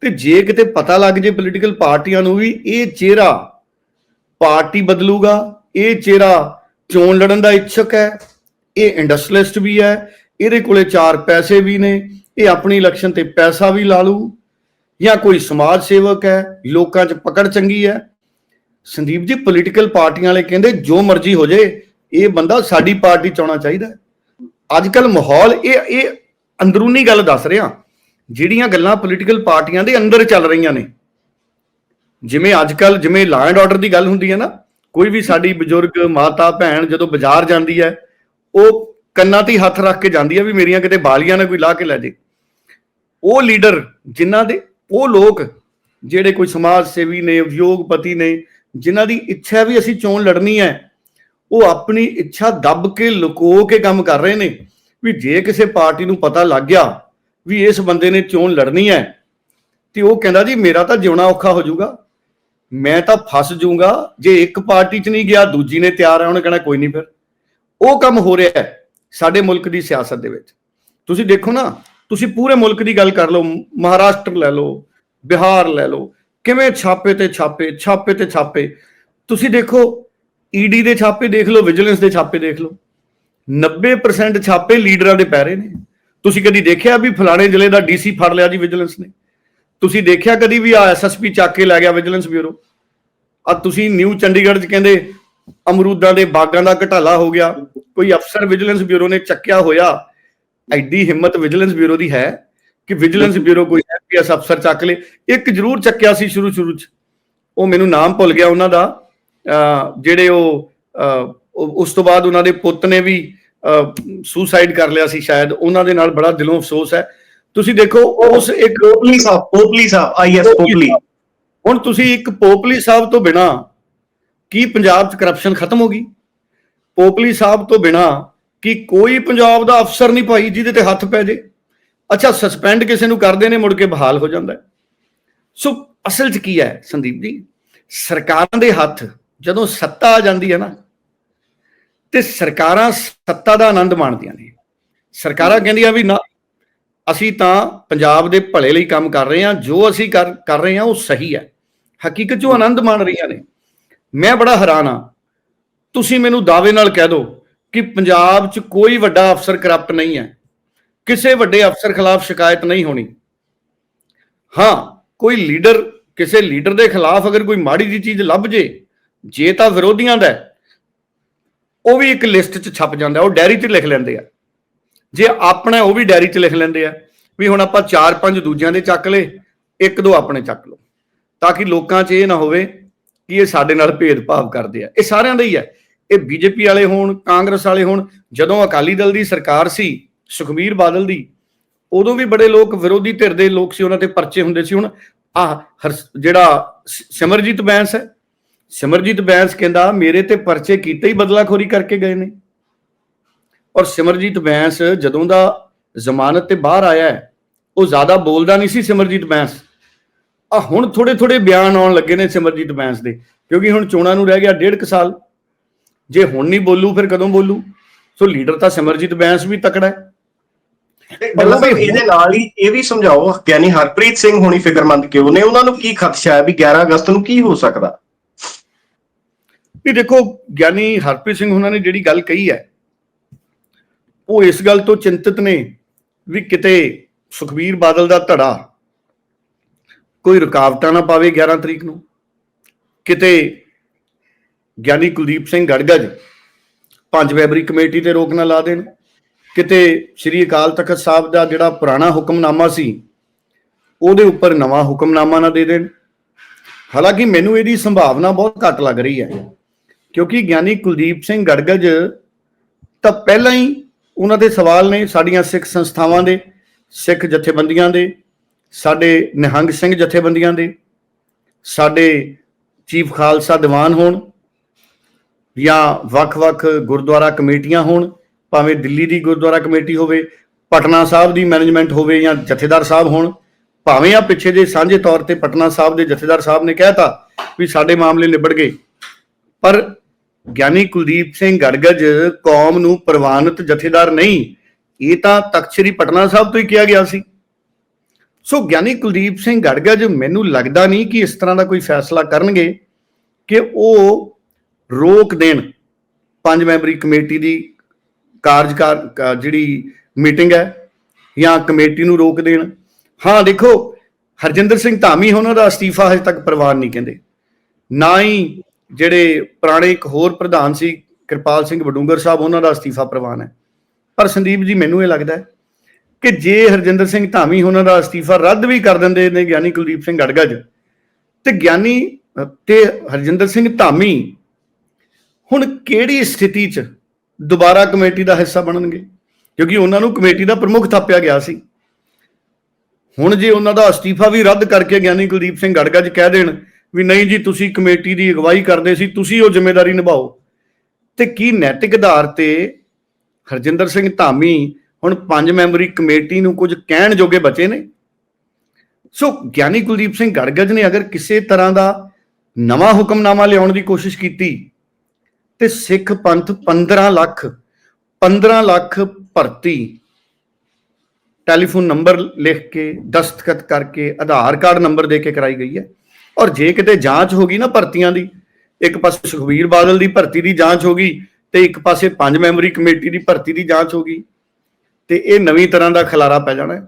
S2: ਤੇ ਜੇ ਕਿਤੇ ਪਤਾ ਲੱਗ ਜੇ ਪੋਲੀਟੀਕਲ ਪਾਰਟੀਆਂ ਨੂੰ ਵੀ ਇਹ ਚਿਹਰਾ ਪਾਰਟੀ ਬਦਲੂਗਾ, ਇਹ ਚਿਹਰਾ ਚੋਣ ਲੜਨ ਦਾ ਇੱਛਕ ਹੈ, ਇਹ ਇੰਡਸਟਰੀਲਿਸਟ ਵੀ ਹੈ, ਇਹਦੇ ਕੋਲੇ ਚਾਰ ਪੈਸੇ ਵੀ ਨੇ, ਇਹ ਆਪਣੀ ਇਲੈਕਸ਼ਨ ਤੇ ਪੈਸਾ ਵੀ ਲਾ ਲੂ ਜਾਂ ਕੋਈ ਸਮਾਜ ਸੇਵਕ ਹੈ, ਲੋਕਾਂ 'ਚ ਪਕੜ ਚੰਗੀ ਹੈ। ਸੰਦੀਪ ਜੀ ਪੋਲੀਟੀਕਲ ਪਾਰਟੀਆਂ ਵਾਲੇ ਕਹਿੰਦੇ, ਜੋ ਮਰਜ਼ੀ ਹੋ ਜੇ, ਇਹ ਬੰਦਾ ਸਾਡੀ ਪਾਰਟੀ ਚ ਆਉਣਾ ਚਾਹੀਦਾ ਅੱਜ ਕੱਲ ਮਾਹੌਲ ਇਹ ਇਹ ਅੰਦਰੂਨੀ ਗੱਲ ਦੱਸ ਰਿਹਾ, ਜਿਹੜੀਆਂ ਗੱਲਾਂ ਪੋਲੀਟੀਕਲ ਪਾਰਟੀਆਂ ਦੇ ਅੰਦਰ ਚੱਲ ਰਹੀਆਂ ਨੇ। ਜਿਵੇਂ ਅੱਜ ਕੱਲ ਜਿਵੇਂ ਲਾ ਐਂਡ ਆਰਡਰ ਦੀ ਗੱਲ ਹੁੰਦੀ ਹੈ ਨਾ ਕੋਈ ਵੀ ਸਾਡੀ ਬਜ਼ੁਰਗ ਮਾਤਾ, ਭੈਣ ਜਦੋਂ ਬਾਜ਼ਾਰ ਜਾਂਦੀ ਹੈ, ਉਹ ਕੰਨਾਂ ਤੇ ਹੀ ਹੱਥ ਰੱਖ ਕੇ ਜਾਂਦੀ ਹੈ ਵੀ ਮੇਰੀਆਂ ਕਿਤੇ ਬਾਲੀਆਂ ਨਾ ਕੋਈ ਲਾ ਕੇ ਲੈ ਜੇ। ਉਹ ਲੀਡਰ ਜਿਨ੍ਹਾਂ ਦੇ, ਉਹ ਲੋਕ ਜਿਹੜੇ ਕੋਈ ਸਮਾਜ ਸੇਵੀ ਨੇ, ਉਦਯੋਗਪਤੀ ਨੇ, ਜਿਨ੍ਹਾਂ ਦੀ ਇੱਛਾ ਵੀ ਅਸੀਂ ਚੋਣ ਲੜਨੀ ਹੈ, ਉਹ ਆਪਣੀ ਇੱਛਾ ਦੱਬ ਕੇ ਲੁਕੋ ਕੇ ਕੰਮ ਕਰ ਰਹੇ ਨੇ ਵੀ ਜੇ ਕਿਸੇ ਪਾਰਟੀ ਨੂੰ ਪਤਾ ਲੱਗ ਗਿਆ ਵੀ ਇਸ ਬੰਦੇ ਨੇ ਚੋਣ ਲੜਨੀ ਹੈ, ਤੇ ਉਹ ਕਹਿੰਦਾ ਜੀ ਮੇਰਾ ਤਾਂ ਜਿਉਣਾ ਔਖਾ ਹੋ ਜਾਊਗਾ। ਮੈਂ ਤਾਂ ਫਸ ਜਾਊਗਾ, ਜੇ ਇੱਕ ਪਾਰਟੀ 'ਚ ਨਹੀਂ ਗਿਆ, ਦੂਜੀ ਨੇ ਤਿਆਰ ਹੈ ਉਹਨੇ ਕਹਿਣਾ ਕੋਈ ਨਹੀਂ ਫਿਰ। ਉਹ ਕੰਮ ਹੋ ਰਿਹਾ ਹੈ ਸਾਡੇ ਮੁਲਕ ਦੀ ਸਿਆਸਤ ਦੇ ਵਿੱਚ। ਤੁਸੀਂ ਦੇਖੋ ਨਾ, ਤੁਸੀਂ ਪੂਰੇ ਮੁਲਕ ਦੀ ਗੱਲ ਕਰ ਲਓ, ਮਹਾਰਾਸ਼ਟਰ ਲੈ ਲਓ, ਬਿਹਾਰ ਲੈ ਲਓ, ਕਿਵੇਂ ਛਾਪੇ ਤੇ ਛਾਪੇ ਛਾਪੇ ਤੇ ਛਾਪੇ। ਤੁਸੀਂ ਦੇਖੋ ਈਡੀ ਦੇ ਛਾਪੇ ਦੇਖ ਲਓ, ਵਿਜੀਲੈਂਸ ਦੇ ਛਾਪੇ ਦੇਖ ਲਓ। 90% ਛਾਪੇ ਲੀਡਰਾਂ ਦੇ ਪੈ ਰਹੇ ਨੇ। ਤੁਸੀਂ ਕਦੀ ਦੇਖਿਆ ਵੀ ਫਲਾਣੇ ਜ਼ਿਲ੍ਹੇ ਦਾ ਡੀਸੀ ਫੜ ਲਿਆ ਜੀ ਵਿਜੀਲੈਂਸ ਨੇ? ਤੁਸੀਂ ਦੇਖਿਆ ਕਦੀ ਵੀ ਆ ਐਸਐਸਪੀ ਚੱਕ ਕੇ ਲੈ ਗਿਆ ਵਿਜੀਲੈਂਸ ਬਿਊਰੋ ਆ ਤੁਸੀਂ ਨਿਊ ਚੰਡੀਗੜ੍ਹ 'ਚ ਕਹਿੰਦੇ ਅਮਰੂਦਾਂ ਦੇ ਬਾਗਾਂ ਦਾ ਘਟਾਲਾ ਹੋ ਗਿਆ। ਕੋਈ ਅਫਸਰ ਵਿਜੀਲੈਂਸ ਬਿਊਰੋ ਨੇ ਚੱਕਿਆ ਹੋਇਆ, ਐਡੀ ਹਿੰਮਤ ਵਿਜੀਲੈਂਸ ਬਿਊਰੋ ਦੀ ਹੈ ਕਿ ਵਿਜੀਲੈਂਸ ਬਿਊਰੋ ਕੋਈ ਐਫਪੀਐਸ ਅਫਸਰ ਚੱਕ ਲੇ। ਇੱਕ ਜ਼ਰੂਰ ਚੱਕਿਆ ਸੀ ਸ਼ੁਰੂ ਸ਼ੁਰੂ 'ਚ। ਉਹ ਮੈਨੂੰ ਨਾਮ ਭੁੱਲ ਗਿਆ ਉਹਨਾਂ ਦਾ। ਅਹ ਜਿਹੜੇ ਉਹ ਉਹ- ਉਸ ਤੋਂ ਬਾਅਦ ਉਹਨਾਂ ਦੇ ਪੁੱਤ ਨੇ ਵੀ ਸੁਸਾਈਡ ਕਰ ਲਿਆ ਸੀ ਸ਼ਾਇਦ। ਉਹਨਾਂ ਦੇ ਨਾਲ ਬੜਾ ਦਿਲੋਂ ਅਫਸੋਸ ਹੈ। ਤੁਸੀਂ ਦੇਖੋ ਉਸ ਇੱਕ
S1: ਪੋਪਲੀ ਸਾਹਿਬ ਪੋਪਲੀ ਸਾਹਿਬ ਆਈਐਸ ਪੋਪਲੀ
S2: ਹੁਣ ਤੁਸੀਂ ਇੱਕ ਪੋਪਲੀ ਸਾਹਿਬ ਤੋਂ ਬਿਨਾ ਕੀ ਪੰਜਾਬ 'ਚ ਕਰਪਸ਼ਨ ਖਤਮ ਹੋ ਗਈ? ਪੋਪਲੀ ਸਾਹਿਬ ਤੋਂ ਬਿਨਾ ਕੀ ਕੋਈ ਪੰਜਾਬ ਦਾ ਅਫਸਰ ਨਹੀਂ ਭਾਈ ਜਿਹਦੇ ਤੇ ਹੱਥ ਪੈ ਜੇ? ਅੱਛਾ ਸਸਪੈਂਡ ਕਿਸੇ ਨੂੰ ਕਰਦੇ ਨੇ ਮੁੜ ਕੇ ਬਹਾਲ ਹੋ ਜਾਂਦਾ। ਸੋ ਅਸਲ 'ਚ ਕੀ ਹੈ ਸੰਦੀਪ ਜੀ? ਸਰਕਾਰਾਂ ਦੇ ਹੱਥ ਜਦੋਂ ਸੱਤਾ ਆ ਜਾਂਦੀ ਹੈ ਨਾ ਤੇ ਸਰਕਾਰਾਂ ਸੱਤਾ ਦਾ ਆਨੰਦ ਮਾਣਦੀਆਂ ਨੇ। ਸਰਕਾਰਾਂ ਕਹਿੰਦੀਆਂ ਵੀ ਨਾ ਅਸੀਂ ਤਾਂ ਪੰਜਾਬ ਦੇ ਭਲੇ ਲਈ ਕੰਮ ਕਰ ਰਹੇ ਹਾਂ, ਜੋ ਅਸੀਂ ਕਰ ਕਰ ਰਹੇ ਹਾਂ ਉਹ ਸਹੀ ਹੈ। ਹਕੀਕਤ 'ਚ ਆਨੰਦ ਮਾਣ ਰਹੀਆਂ ਨੇ। ਮੈਂ ਬੜਾ ਹੈਰਾਨ ਹਾਂ। ਤੁਸੀਂ ਮੈਨੂੰ ਦਾਅਵੇ ਨਾਲ ਕਹਿ ਦਿਓ ਕਿ ਪੰਜਾਬ 'ਚ ਕੋਈ ਵੱਡਾ ਅਫਸਰ ਕਰਪਟ ਨਹੀਂ ਹੈ। ਕਿਸੇ ਵੱਡੇ ਅਫਸਰ ਖਿਲਾਫ ਸ਼ਿਕਾਇਤ ਨਹੀਂ ਹੋਣੀ। ਹਾਂ, ਕੋਈ ਲੀਡਰ, ਕਿਸੇ ਲੀਡਰ ਦੇ ਖਿਲਾਫ ਅਗਰ ਕੋਈ ਮਾੜੀ ਜੀ ਚੀਜ਼ ਲੱਭ ਜੇ ਜੇ ਤਾਂ ਵਿਰੋਧੀਆਂ ਦਾ ਉਹ ਵੀ ਇੱਕ ਲਿਸਟ 'ਚ ਛਪ ਜਾਂਦਾ, ਉਹ ਡਾਇਰੀ 'ਚ ਲਿਖ ਲੈਂਦੇ ਆ। ਜੇ ਆਪਣਾ ਉਹ ਵੀ ਡਾਇਰੀ 'ਚ ਲਿਖ ਲੈਂਦੇ ਆ, ਵੀ ਹੁਣ ਆਪਾਂ ਚਾਰ ਪੰਜ ਦੂਜਿਆਂ ਦੇ ਚੱਕ ਲੇ ਇੱਕ ਦੋ ਆਪਣੇ ਚੱਕ ਲਓ, ਤਾਂ ਕਿ ਲੋਕਾਂ 'ਚ ਇਹ ਨਾ ਹੋਵੇ ਕਿ ਇਹ ਸਾਡੇ ਨਾਲ ਭੇਦਭਾਵ ਕਰਦੇ ਆ। ਇਹ ਸਾਰਿਆਂ ਦਾ ਹੀ ਹੈ ਇਹ ਬੀਜੇਪੀ ਵਾਲੇ ਹੋਣ, ਕਾਂਗਰਸ ਵਾਲੇ ਹੋਣ, ਜਦੋਂ ਅਕਾਲੀ ਦਲ ਦੀ ਸਰਕਾਰ ਸੀ, ਸੁਖਬੀਰ ਬਾਦਲ ਦੀ, ਉਦੋਂ ਵੀ ਬੜੇ ਲੋਕ ਵਿਰੋਧੀ ਧਿਰ ਦੇ ਲੋਕ ਸੀ, ਉਹਨਾਂ ਤੇ ਪਰਚੇ ਹੁੰਦੇ ਸੀ। ਹੁਣ ਆ ਜਿਹੜਾ ਸ- ਸਿਮਰਜੀਤ ਬੈਂਸ ਹੈ, ਸਿਮਰਜੀਤ ਬੈਂਸ ਕਹਿੰਦਾ, ਮੇਰੇ ਤੇ ਪਰਚੇ ਕੀਤੇ ਹੀ ਬਦਲਾਖੋਰੀ ਕਰਕੇ ਗਏ ਨੇ। ਔਰ ਸਿਮਰਜੀਤ ਬੈਂਸ ਜਦੋਂ ਦਾ ਜ਼ਮਾਨਤ ਤੇ ਬਾਹਰ ਆਇਆ ਹੈ ਉਹ ਜ਼ਿਆਦਾ ਬੋਲਦਾ ਨਹੀਂ ਸੀ ਸਿਮਰਜੀਤ ਬੈਂਸ। ਆ ਹੁਣ ਥੋੜੇ ਥੋੜੇ ਬਿਆਨ ਆਉਣ ਲੱਗੇ ਨੇ ਸਿਮਰਜੀਤ ਬੈਂਸ ਦੇ ਕਿਉਂਕਿ ਹੁਣ ਚੋਣਾਂ ਨੂੰ ਰਹਿ ਗਿਆ ਡੇਢ ਕੁ ਸਾਲ। ਜੇ ਹੁਣ ਨਹੀਂ ਬੋਲੂ ਫਿਰ ਕਦੋਂ ਬੋਲੂ? ਸੋ ਲੀਡਰ ਤਾਂ ਸਿਮਰਜੀਤ ਬੈਂਸ ਵੀ ਤਕੜਾ ਹੈ।
S1: ਸਾਹਿਬ ਇਹਦੇ ਨਾਲ ਹੀ ਇਹ ਵੀ ਸਮਝਾਓ ਗਿਆਨੀ ਹਰਪ੍ਰੀਤ ਸਿੰਘ ਹੋਣੀ ਫਿਕਰਮੰਦ ਕਿਉਂ ਨੇ? ਉਹਨਾਂ ਨੂੰ ਕੀ ਖਦਸ਼ਾ ਹੈ ਵੀ 11 ਅਗਸਤ ਨੂੰ ਕੀ ਹੋ ਸਕਦਾ?
S2: ਵੀ ਦੇਖੋ ਗਿਆਨੀ ਹਰਪ੍ਰੀਤ ਸਿੰਘ ਉਹਨਾਂ ਨੇ ਜਿਹੜੀ ਗੱਲ ਕਹੀ ਹੈ ਉਹ ਇਸ ਗੱਲ ਤੋਂ ਚਿੰਤਤ ਨੇ ਵੀ ਕਿਤੇ ਸੁਖਬੀਰ ਬਾਦਲ ਦਾ ਧੜਾ ਕੋਈ ਰੁਕਾਵਟਾਂ ਨਾ ਪਾਵੇ 11 ਤਰੀਕ ਨੂੰ। ਕਿਤੇ ਗਿਆਨੀ ਕੁਲਦੀਪ ਸਿੰਘ ਗੜਗੜ ਪੰਜ ਮੈਂਬਰੀ ਕਮੇਟੀ ਤੇ ਰੋਕ ਨਾ ਲਾ ਦੇਣ। ਕਿਤੇ ਸ੍ਰੀ ਅਕਾਲ ਤਖਤ ਸਾਹਿਬ ਦਾ ਜਿਹੜਾ ਪੁਰਾਣਾ ਹੁਕਮਨਾਮਾ ਸੀ, ਉਹਦੇ ਉੱਪਰ ਨਵਾਂ ਹੁਕਮਨਾਮਾ ਨਾ ਦੇ ਦੇਣ। ਹਾਲਾਂਕਿ ਮੈਨੂੰ ਇਹਦੀ ਸੰਭਾਵਨਾ ਬਹੁਤ ਘੱਟ ਲੱਗ ਰਹੀ ਹੈ, ਕਿਉਂਕਿ ਗਿਆਨੀ ਕੁਲਦੀਪ ਸਿੰਘ ਗੜਗੜ ਤਾਂ ਪਹਿਲਾਂ ਹੀ ਉਹਨਾਂ ਦੇ ਸਵਾਲ ਨੇ, ਸਾਡੀਆਂ ਸਿੱਖ ਸੰਸਥਾਵਾਂ ਦੇ, ਸਿੱਖ ਜਥੇਬੰਦੀਆਂ ਦੇ, ਸਾਡੇ ਨਿਹੰਗ ਸਿੰਘ ਜਥੇਬੰਦੀਆਂ ਦੇ, ਸਾਡੇ ਚੀਫ ਖਾਲਸਾ ਦੀਵਾਨ ਹੋਣ ਜਾਂ ਵੱਖ-ਵੱਖ ਗੁਰਦੁਆਰਾ ਕਮੇਟੀਆਂ ਹੋਣ, ਭਾਵੇਂ ਦਿੱਲੀ ਦੀ ਗੁਰਦੁਆਰਾ ਕਮੇਟੀ ਹੋਵੇ, ਪਟਨਾ ਸਾਹਿਬ ਦੀ ਮੈਨੇਜਮੈਂਟ ਹੋਵੇ ਜਾਂ ਜਥੇਦਾਰ ਸਾਹਿਬ ਹੋਣ, ਭਾਵੇਂ ਆ ਪਿੱਛੇ ਜੇ ਸਾਂਝੇ ਤੌਰ ਤੇ ਪਟਨਾ ਸਾਹਿਬ ਦੇ ਜਥੇਦਾਰ ਸਾਹਿਬ ਨੇ ਕਹਿਤਾ ਵੀ ਸਾਡੇ ਮਾਮਲੇ ਨਿਬੜ ਗਏ, ਪਰ ਗਿਆਨੀ ਕੁਲਦੀਪ ਸਿੰਘ ਗੜਗੜ ਕੌਮ ਨੂੰ ਪ੍ਰਵਾਨਿਤ ਜਥੇਦਾਰ ਨਹੀਂ, ਇਹ ਤਾਂ ਤਖਤ ਸ੍ਰੀ ਪਟਨਾ ਸਾਹਿਬ ਤੋਂ ਹੀ ਕਿਹਾ ਗਿਆ ਸੀ। ਸੋ ਗਿਆਨੀ ਕੁਲਦੀਪ ਸਿੰਘ ਗੜਗੜ ਮੈਨੂੰ ਲੱਗਦਾ ਨਹੀਂ ਕਿ ਇਸ ਤਰ੍ਹਾਂ ਦਾ ਕੋਈ ਫੈਸਲਾ ਕਰਨਗੇ ਕਿ ਉਹ ਰੋਕ ਦੇਣ ਪੰਜ ਮੈਂਬਰੀ ਕਮੇਟੀ ਦੀ ਕਾਰਜਕਾਰ ਜਿਹੜੀ ਮੀਟਿੰਗ ਹੈ, ਜਾਂ ਕਮੇਟੀ ਨੂੰ ਰੋਕ ਦੇਣ। ਹਾਂ, ਦੇਖੋ, ਹਰਜਿੰਦਰ ਸਿੰਘ ਧਾਮੀ ਉਹਨਾਂ ਦਾ ਅਸਤੀਫਾ ਹਜੇ ਤੱਕ ਪ੍ਰਵਾਨ ਨਹੀਂ ਕਹਿੰਦੇ। ਨਾ ਹੀ ਜਿਹੜੇ ਪੁਰਾਣੇ ਇੱਕ ਹੋਰ ਪ੍ਰਧਾਨ ਸੀ ਕਿਰਪਾਲ ਸਿੰਘ ਵਡੂੰਗਰ ਸਾਹਿਬ ਉਹਨਾਂ ਦਾ ਅਸਤੀਫਾ ਪ੍ਰਵਾਨ ਹੈ। ਪਰ ਸੰਦੀਪ ਜੀ ਮੈਨੂੰ ਇਹ ਲੱਗਦਾ ਹੈ ਕਿ ਜੇ ਹਰਜਿੰਦਰ ਸਿੰਘ ਧਾਮੀ ਉਹਨਾਂ ਦਾ ਅਸਤੀਫਾ ਰੱਦ ਵੀ ਕਰ ਦਿੰਦੇ ਨੇ ਗਿਆਨੀ ਕੁਲਦੀਪ ਸਿੰਘ ਗੜਗੜ ਤੇ ਗਿਆਨੀ ਅ, ਤੇ ਹਰਜਿੰਦਰ ਸਿੰਘ ਧਾਮੀ ਹੁਣ ਕਿਹੜੀ ਸਥਿਤੀ 'ਚ ਦੁਬਾਰਾ ਕਮੇਟੀ ਦਾ ਹਿੱਸਾ ਬਣਨਗੇ? ਕਿਉਂਕਿ ਉਹਨਾਂ ਨੂੰ ਕਮੇਟੀ ਦਾ ਪ੍ਰਮੁੱਖ ਥਾਪਿਆ ਗਿਆ ਸੀ। ਹੁਣ ਜੇ ਉਹਨਾਂ ਦਾ ਅਸਤੀਫਾ ਵੀ ਰੱਦ ਕਰਕੇ ਗਿਆਨੀ ਕੁਲਦੀਪ ਸਿੰਘ ਗੜਗੜ ਕਹਿ ਦੇਣ ਵੀ ਨਹੀਂ ਜੀ, ਤੁਸੀਂ ਕਮੇਟੀ ਦੀ ਅਗਵਾਈ ਕਰਦੇ ਸੀ, ਤੁਸੀਂ ਉਹ ਜ਼ਿੰਮੇਵਾਰੀ ਨਿਭਾਓ। ਤੇ ਕੀ ਨੈਤਿਕ ਆਧਾਰ ਤੇ ਹਰਜਿੰਦਰ ਸਿੰਘ ਧਾਮੀ ਹੁਣ ਪੰਜ ਮੈਂਬਰੀ ਕਮੇਟੀ ਨੂੰ ਕੁਝ ਕਹਿਣ ਜੋਗੇ ਬਚੇ ਨੇ? ਸੋ ਗਿਆਨੀ ਕੁਲਦੀਪ ਸਿੰਘ ਗੜਗੜ ਨੇ ਅਗਰ ਕਿਸੇ ਤਰ੍ਹਾਂ ਦਾ ਨਵਾਂ ਹੁਕਮਨਾਮਾ ਲਿਆਉਣ ਦੀ ਕੋਸ਼ਿਸ਼ ਕੀਤੀ, ਤੇ ਸਿੱਖ ਪੰਥ 15 ਲੱਖ 15 ਲੱਖ ਭਰਤੀ ਟੈਲੀਫੋਨ ਨੰਬਰ ਲਿਖ ਕੇ, ਦਸਤਖਤ ਕਰਕੇ, ਆਧਾਰ ਕਾਰਡ ਨੰਬਰ ਦੇ ਕੇ ਕਰਾਈ ਗਈ ਹੈ। ਔਰ ਜੇ ਕਿਤੇ ਜਾਂਚ ਹੋ ਗਈ ਨਾ ਭਰਤੀਆਂ ਦੀ, ਇੱਕ ਪਾਸੇ ਸੁਖਬੀਰ ਬਾਦਲ ਦੀ ਭਰਤੀ ਦੀ ਜਾਂਚ ਹੋ ਗਈ ਤੇ ਇੱਕ ਪਾਸੇ ਪੰਜ ਮੈਂਬਰੀ ਕਮੇਟੀ ਦੀ ਭਰਤੀ ਦੀ ਜਾਂਚ ਹੋ ਗਈ, ਤੇ ਇਹ ਨਵੀਂ ਤਰ੍ਹਾਂ ਦਾ ਖਲਾਰਾ ਪੈ ਜਾਣਾ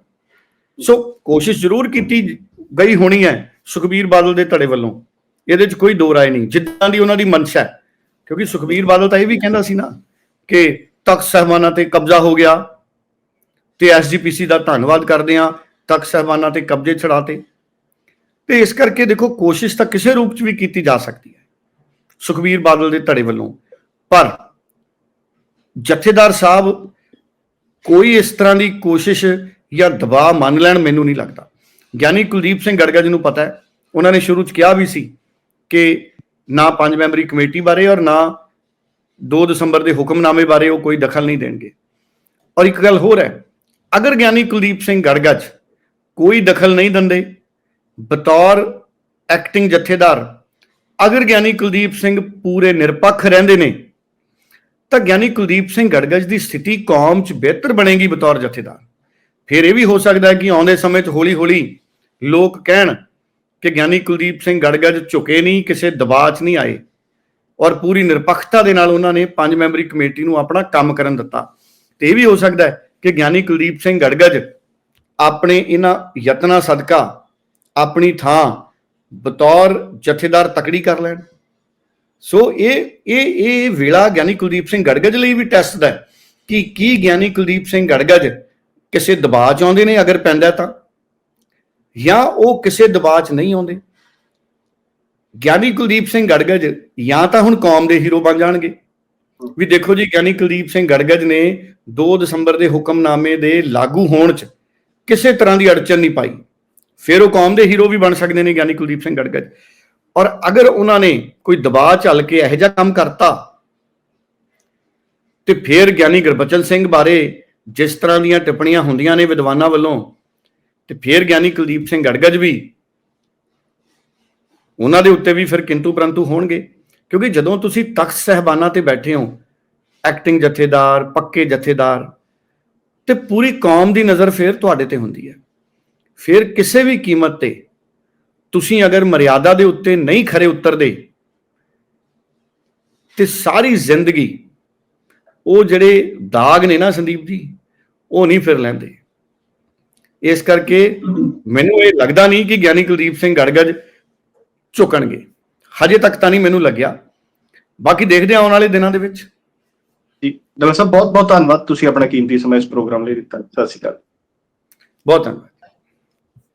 S2: ਸੋ ਕੋਸ਼ਿਸ਼ ਜ਼ਰੂਰ ਕੀਤੀ ਗਈ ਹੋਣੀ ਹੈ ਸੁਖਬੀਰ ਬਾਦਲ ਦੇ ਧੜੇ ਵੱਲੋਂ। ਇਹਦੇ 'ਚ ਕੋਈ ਦੋ ਰਾਏ ਨਹੀਂ, ਜਿੱਦਾਂ ਦੀ ਉਹਨਾਂ ਦੀ ਮਨਸ਼ਾ ਹੈ। ਕਿਉਂਕਿ ਸੁਖਬੀਰ ਬਾਦਲ ਤਾਂ ਇਹ ਵੀ ਕਹਿੰਦਾ ਸੀ ਨਾ ਕਿ ਤਖਤ ਸਾਹਿਬਾਨਾਂ ਤੇ ਕਬਜ਼ਾ ਹੋ ਗਿਆ ਤੇ ਐਸਜੀਪੀਸੀ ਦਾ ਧੰਨਵਾਦ ਕਰਦੇ ਆ ਤਖਤ ਸਾਹਿਬਾਨਾਂ ਤੇ ਕਬਜ਼ੇ ਛੜਾਤੇ ਤੇ ਇਸ ਕਰਕੇ ਦੇਖੋ, ਕੋਸ਼ਿਸ਼ ਤਾਂ ਕਿਸੇ ਰੂਪ 'ਚ ਵੀ ਕੀਤੀ ਜਾ ਸਕਦੀ ਹੈ। ਸੁਖਬੀਰ ਬਾਦਲ ਦੇ ਧੜੇ ਵੱਲੋਂ। ਪਰ ਜਥੇਦਾਰ ਸਾਹਿਬ ਕੋਈ ਇਸ ਤਰ੍ਹਾਂ ਦੀ ਕੋਸ਼ਿਸ਼ ਜਾਂ ਦਬਾਅ ਮੰਨ ਲੈਣ ਮੈਨੂੰ ਨਹੀਂ ਲੱਗਦਾ। ਗਿਆਨੀ ਕੁਲਦੀਪ ਸਿੰਘ ਗੜਗੜ ਨੂੰ ਪਤਾ ਹੈ, ਉਹਨਾਂ ਨੇ ਸ਼ੁਰੂ 'ਚ ਕਿਹਾ ਵੀ ਸੀ ਕਿ ਨਾ ਪੰਜ ਮੈਂਬਰੀ ਕਮੇਟੀ ਬਾਰੇ ਔਰ ਨਾ 2 ਦਸੰਬਰ ਦੇ ਹੁਕਮਨਾਮੇ ਬਾਰੇ ਉਹ ਕੋਈ ਦਖਲ ਨਹੀਂ ਦੇਣਗੇ। ਔਰ ਇੱਕ ਗੱਲ ਹੋਰ ਹੈ, ਅਗਰ ਗਿਆਨੀ ਕੁਲਦੀਪ ਸਿੰਘ ਗੜਗੜ ਕੋਈ ਦਖਲ ਨਹੀਂ ਦਿੰਦੇ ਬਤੌਰ ਐਕਟਿੰਗ ਜਥੇਦਾਰ ਅਗਰ ਗਿਆਨੀ ਕੁਲਦੀਪ ਸਿੰਘ ਪੂਰੇ ਨਿਰਪੱਖ ਰਹਿੰਦੇ ਨੇ, ਤਾਂ ਗਿਆਨੀ ਕੁਲਦੀਪ ਸਿੰਘ ਗੜਗੜ ਦੀ ਸਥਿਤੀ ਕੌਮ 'ਚ ਬਿਹਤਰ ਬਣੇਗੀ ਬਤੌਰ ਜਥੇਦਾਰ। ਫਿਰ ਇਹ ਵੀ ਹੋ ਸਕਦਾ ਹੈ ਕਿ ਆਉਂਦੇ ਸਮੇਂ 'ਚ ਹੌਲੀ-ਹੌਲੀ ਲੋਕ ਕਹਿਣ ਕਿ ਗਿਆਨੀ ਕੁਲਦੀਪ ਸਿੰਘ ਗੜਗੜ ਝੁਕੇ ਨਹੀਂ, ਕਿਸੇ ਦਬਾਅ 'ਚ ਨਹੀਂ ਆਏ ਔਰ ਪੂਰੀ ਨਿਰਪੱਖਤਾ ਦੇ ਨਾਲ ਉਹਨਾਂ ਨੇ ਪੰਜ ਮੈਂਬਰੀ ਕਮੇਟੀ ਨੂੰ ਆਪਣਾ ਕੰਮ ਕਰਨ ਦਿੱਤਾ। ਤੇ ਇਹ ਵੀ ਹੋ ਸਕਦਾ ਹੈ ਕਿ ਗਿਆਨੀ ਕੁਲਦੀਪ ਸਿੰਘ ਗੜਗੜ ਆਪਣੇ ਇਹਨਾਂ ਯਤਨਾਂ ਸਦਕਾ ਆਪਣੀ ਥਾਂ ਬਤੌਰ ਜਥੇਦਾਰ ਤਕੜੀ ਕਰ ਲੈਣ। ਸੋ ਇਹ ਇਹ ਇਹ ਵੇਲਾ ਗਿਆਨੀ ਕੁਲਦੀਪ ਸਿੰਘ ਗੜਗੜ ਲਈ ਵੀ ਟੈਸਟ ਦਾ ਕਿ ਕੀ ਗਿਆਨੀ ਕੁਲਦੀਪ ਸਿੰਘ ਗੜਗੜ ਕਿਸੇ ਦਬਾਅ ਚ ਆਉਂਦੇ ਨੇ ਅਗਰ ਪੈਂਦਾ ਤਾਂ, ਜਾਂ ਉਹ ਕਿਸੇ ਦਬਾਅ ਚ ਨਹੀਂ ਆਉਂਦੇ। ਗਿਆਨੀ ਕੁਲਦੀਪ ਸਿੰਘ ਗੜਗੜ ਜਾਂ ਤਾਂ ਹੁਣ ਕੌਮ ਦੇ ਹੀਰੋ ਬਣ ਜਾਣਗੇ। ਵੀ ਦੇਖੋ ਜੀ, ਗਿਆਨੀ ਕੁਲਦੀਪ ਸਿੰਘ ਗੜਗੜ ਨੇ 2 ਦਸੰਬਰ ਦੇ ਹੁਕਮਨਾਮੇ ਦੇ ਲਾਗੂ ਹੋਣ 'ਚ ਕਿਸੇ ਤਰ੍ਹਾਂ ਦੀ ਅੜਚਨ ਨਹੀਂ ਪਾਈ। ਫਿਰ ਉਹ ਕੌਮ ਦੇ ਹੀਰੋ ਵੀ ਬਣ ਸਕਦੇ ਨੇ ਗਿਆਨੀ ਕੁਲਦੀਪ ਸਿੰਘ ਗੜਗੜ ਔਰ ਅਗਰ ਉਹਨਾਂ ਨੇ ਕੋਈ ਦਬਾਅ ਚੱਲ ਕੇ ਇਹੋ ਜਿਹਾ ਕੰਮ ਕਰਤਾ, ਤੇ ਫਿਰ ਗਿਆਨੀ ਗੁਰਬਚਨ ਸਿੰਘ ਬਾਰੇ ਜਿਸ ਤਰ੍ਹਾਂ ਦੀਆਂ ਟਿੱਪਣੀਆਂ ਹੁੰਦੀਆਂ ਨੇ ਵਿਦਵਾਨਾਂ ਵੱਲੋਂ, ਤੇ ਫਿਰ ਗਿਆਨੀ ਕੁਲਦੀਪ ਸਿੰਘ ਗੜਗੜ ਵੀ, ਉਹਨਾਂ ਦੇ ਉੱਤੇ ਵੀ ਫਿਰ ਕਿੰਤੂ ਪਰੰਤੂ ਹੋਣਗੇ। ਕਿਉਂਕਿ ਜਦੋਂ ਤੁਸੀਂ ਤਖਤ ਸਹਿਬਾਨਾਂ ਤੇ ਬੈਠੇ ਹੋ ਐਕਟਿੰਗ ਜਥੇਦਾਰ, ਪੱਕੇ ਜਥੇਦਾਰ, ਤੇ ਪੂਰੀ ਕੌਮ ਦੀ ਨਜ਼ਰ ਫਿਰ ਤੁਹਾਡੇ ਤੇ ਹੁੰਦੀ ਹੈ। ਫਿਰ ਕਿਸੇ ਵੀ ਕੀਮਤ ਤੇ ਤੁਸੀਂ ਅਗਰ ਮਰਿਆਦਾ ਦੇ ਉੱਤੇ ਨਹੀਂ ਖਰੇ ਉਤਰਦੇ ਤੇ ਸਾਰੀ ਜ਼ਿੰਦਗੀ ਉਹ ਜਿਹੜੇ ਦਾਗ ਨੇ ਨਾ ਸੰਦੀਪ ਜੀ ਉਹ ਨਹੀਂ ਫਿਰ ਲੈਂਦੇ। ਇਸ ਕਰਕੇ ਮੈਨੂੰ ਇਹ ਲੱਗਦਾ ਨਹੀਂ ਕਿ ਗਿਆਨੀ ਕੁਲਦੀਪ ਸਿੰਘ ਗੜਗੜ ਝੁਕਣਗੇ। ਹਜੇ ਤੱਕ ਤਾਂ ਨਹੀਂ ਮੈਨੂੰ ਲੱਗਿਆ। ਬਾਕੀ ਦੇਖਦੇ ਆਉਣ ਵਾਲੇ ਦਿਨਾਂ ਦੇ ਵਿੱਚ।
S1: ਜੀ ਡਾਕਟਰ ਸਾਹਿਬ ਬਹੁਤ ਬਹੁਤ ਧੰਨਵਾਦ। ਤੁਸੀਂ ਆਪਣਾ ਕੀਮਤੀ ਸਮਾਂ ਇਸ ਪ੍ਰੋਗਰਾਮ ਲਈ ਦਿੱਤਾ। ਸਤਿ ਸ਼੍ਰੀ ਅਕਾਲ।
S2: ਬਹੁਤ ਧੰਨਵਾਦ।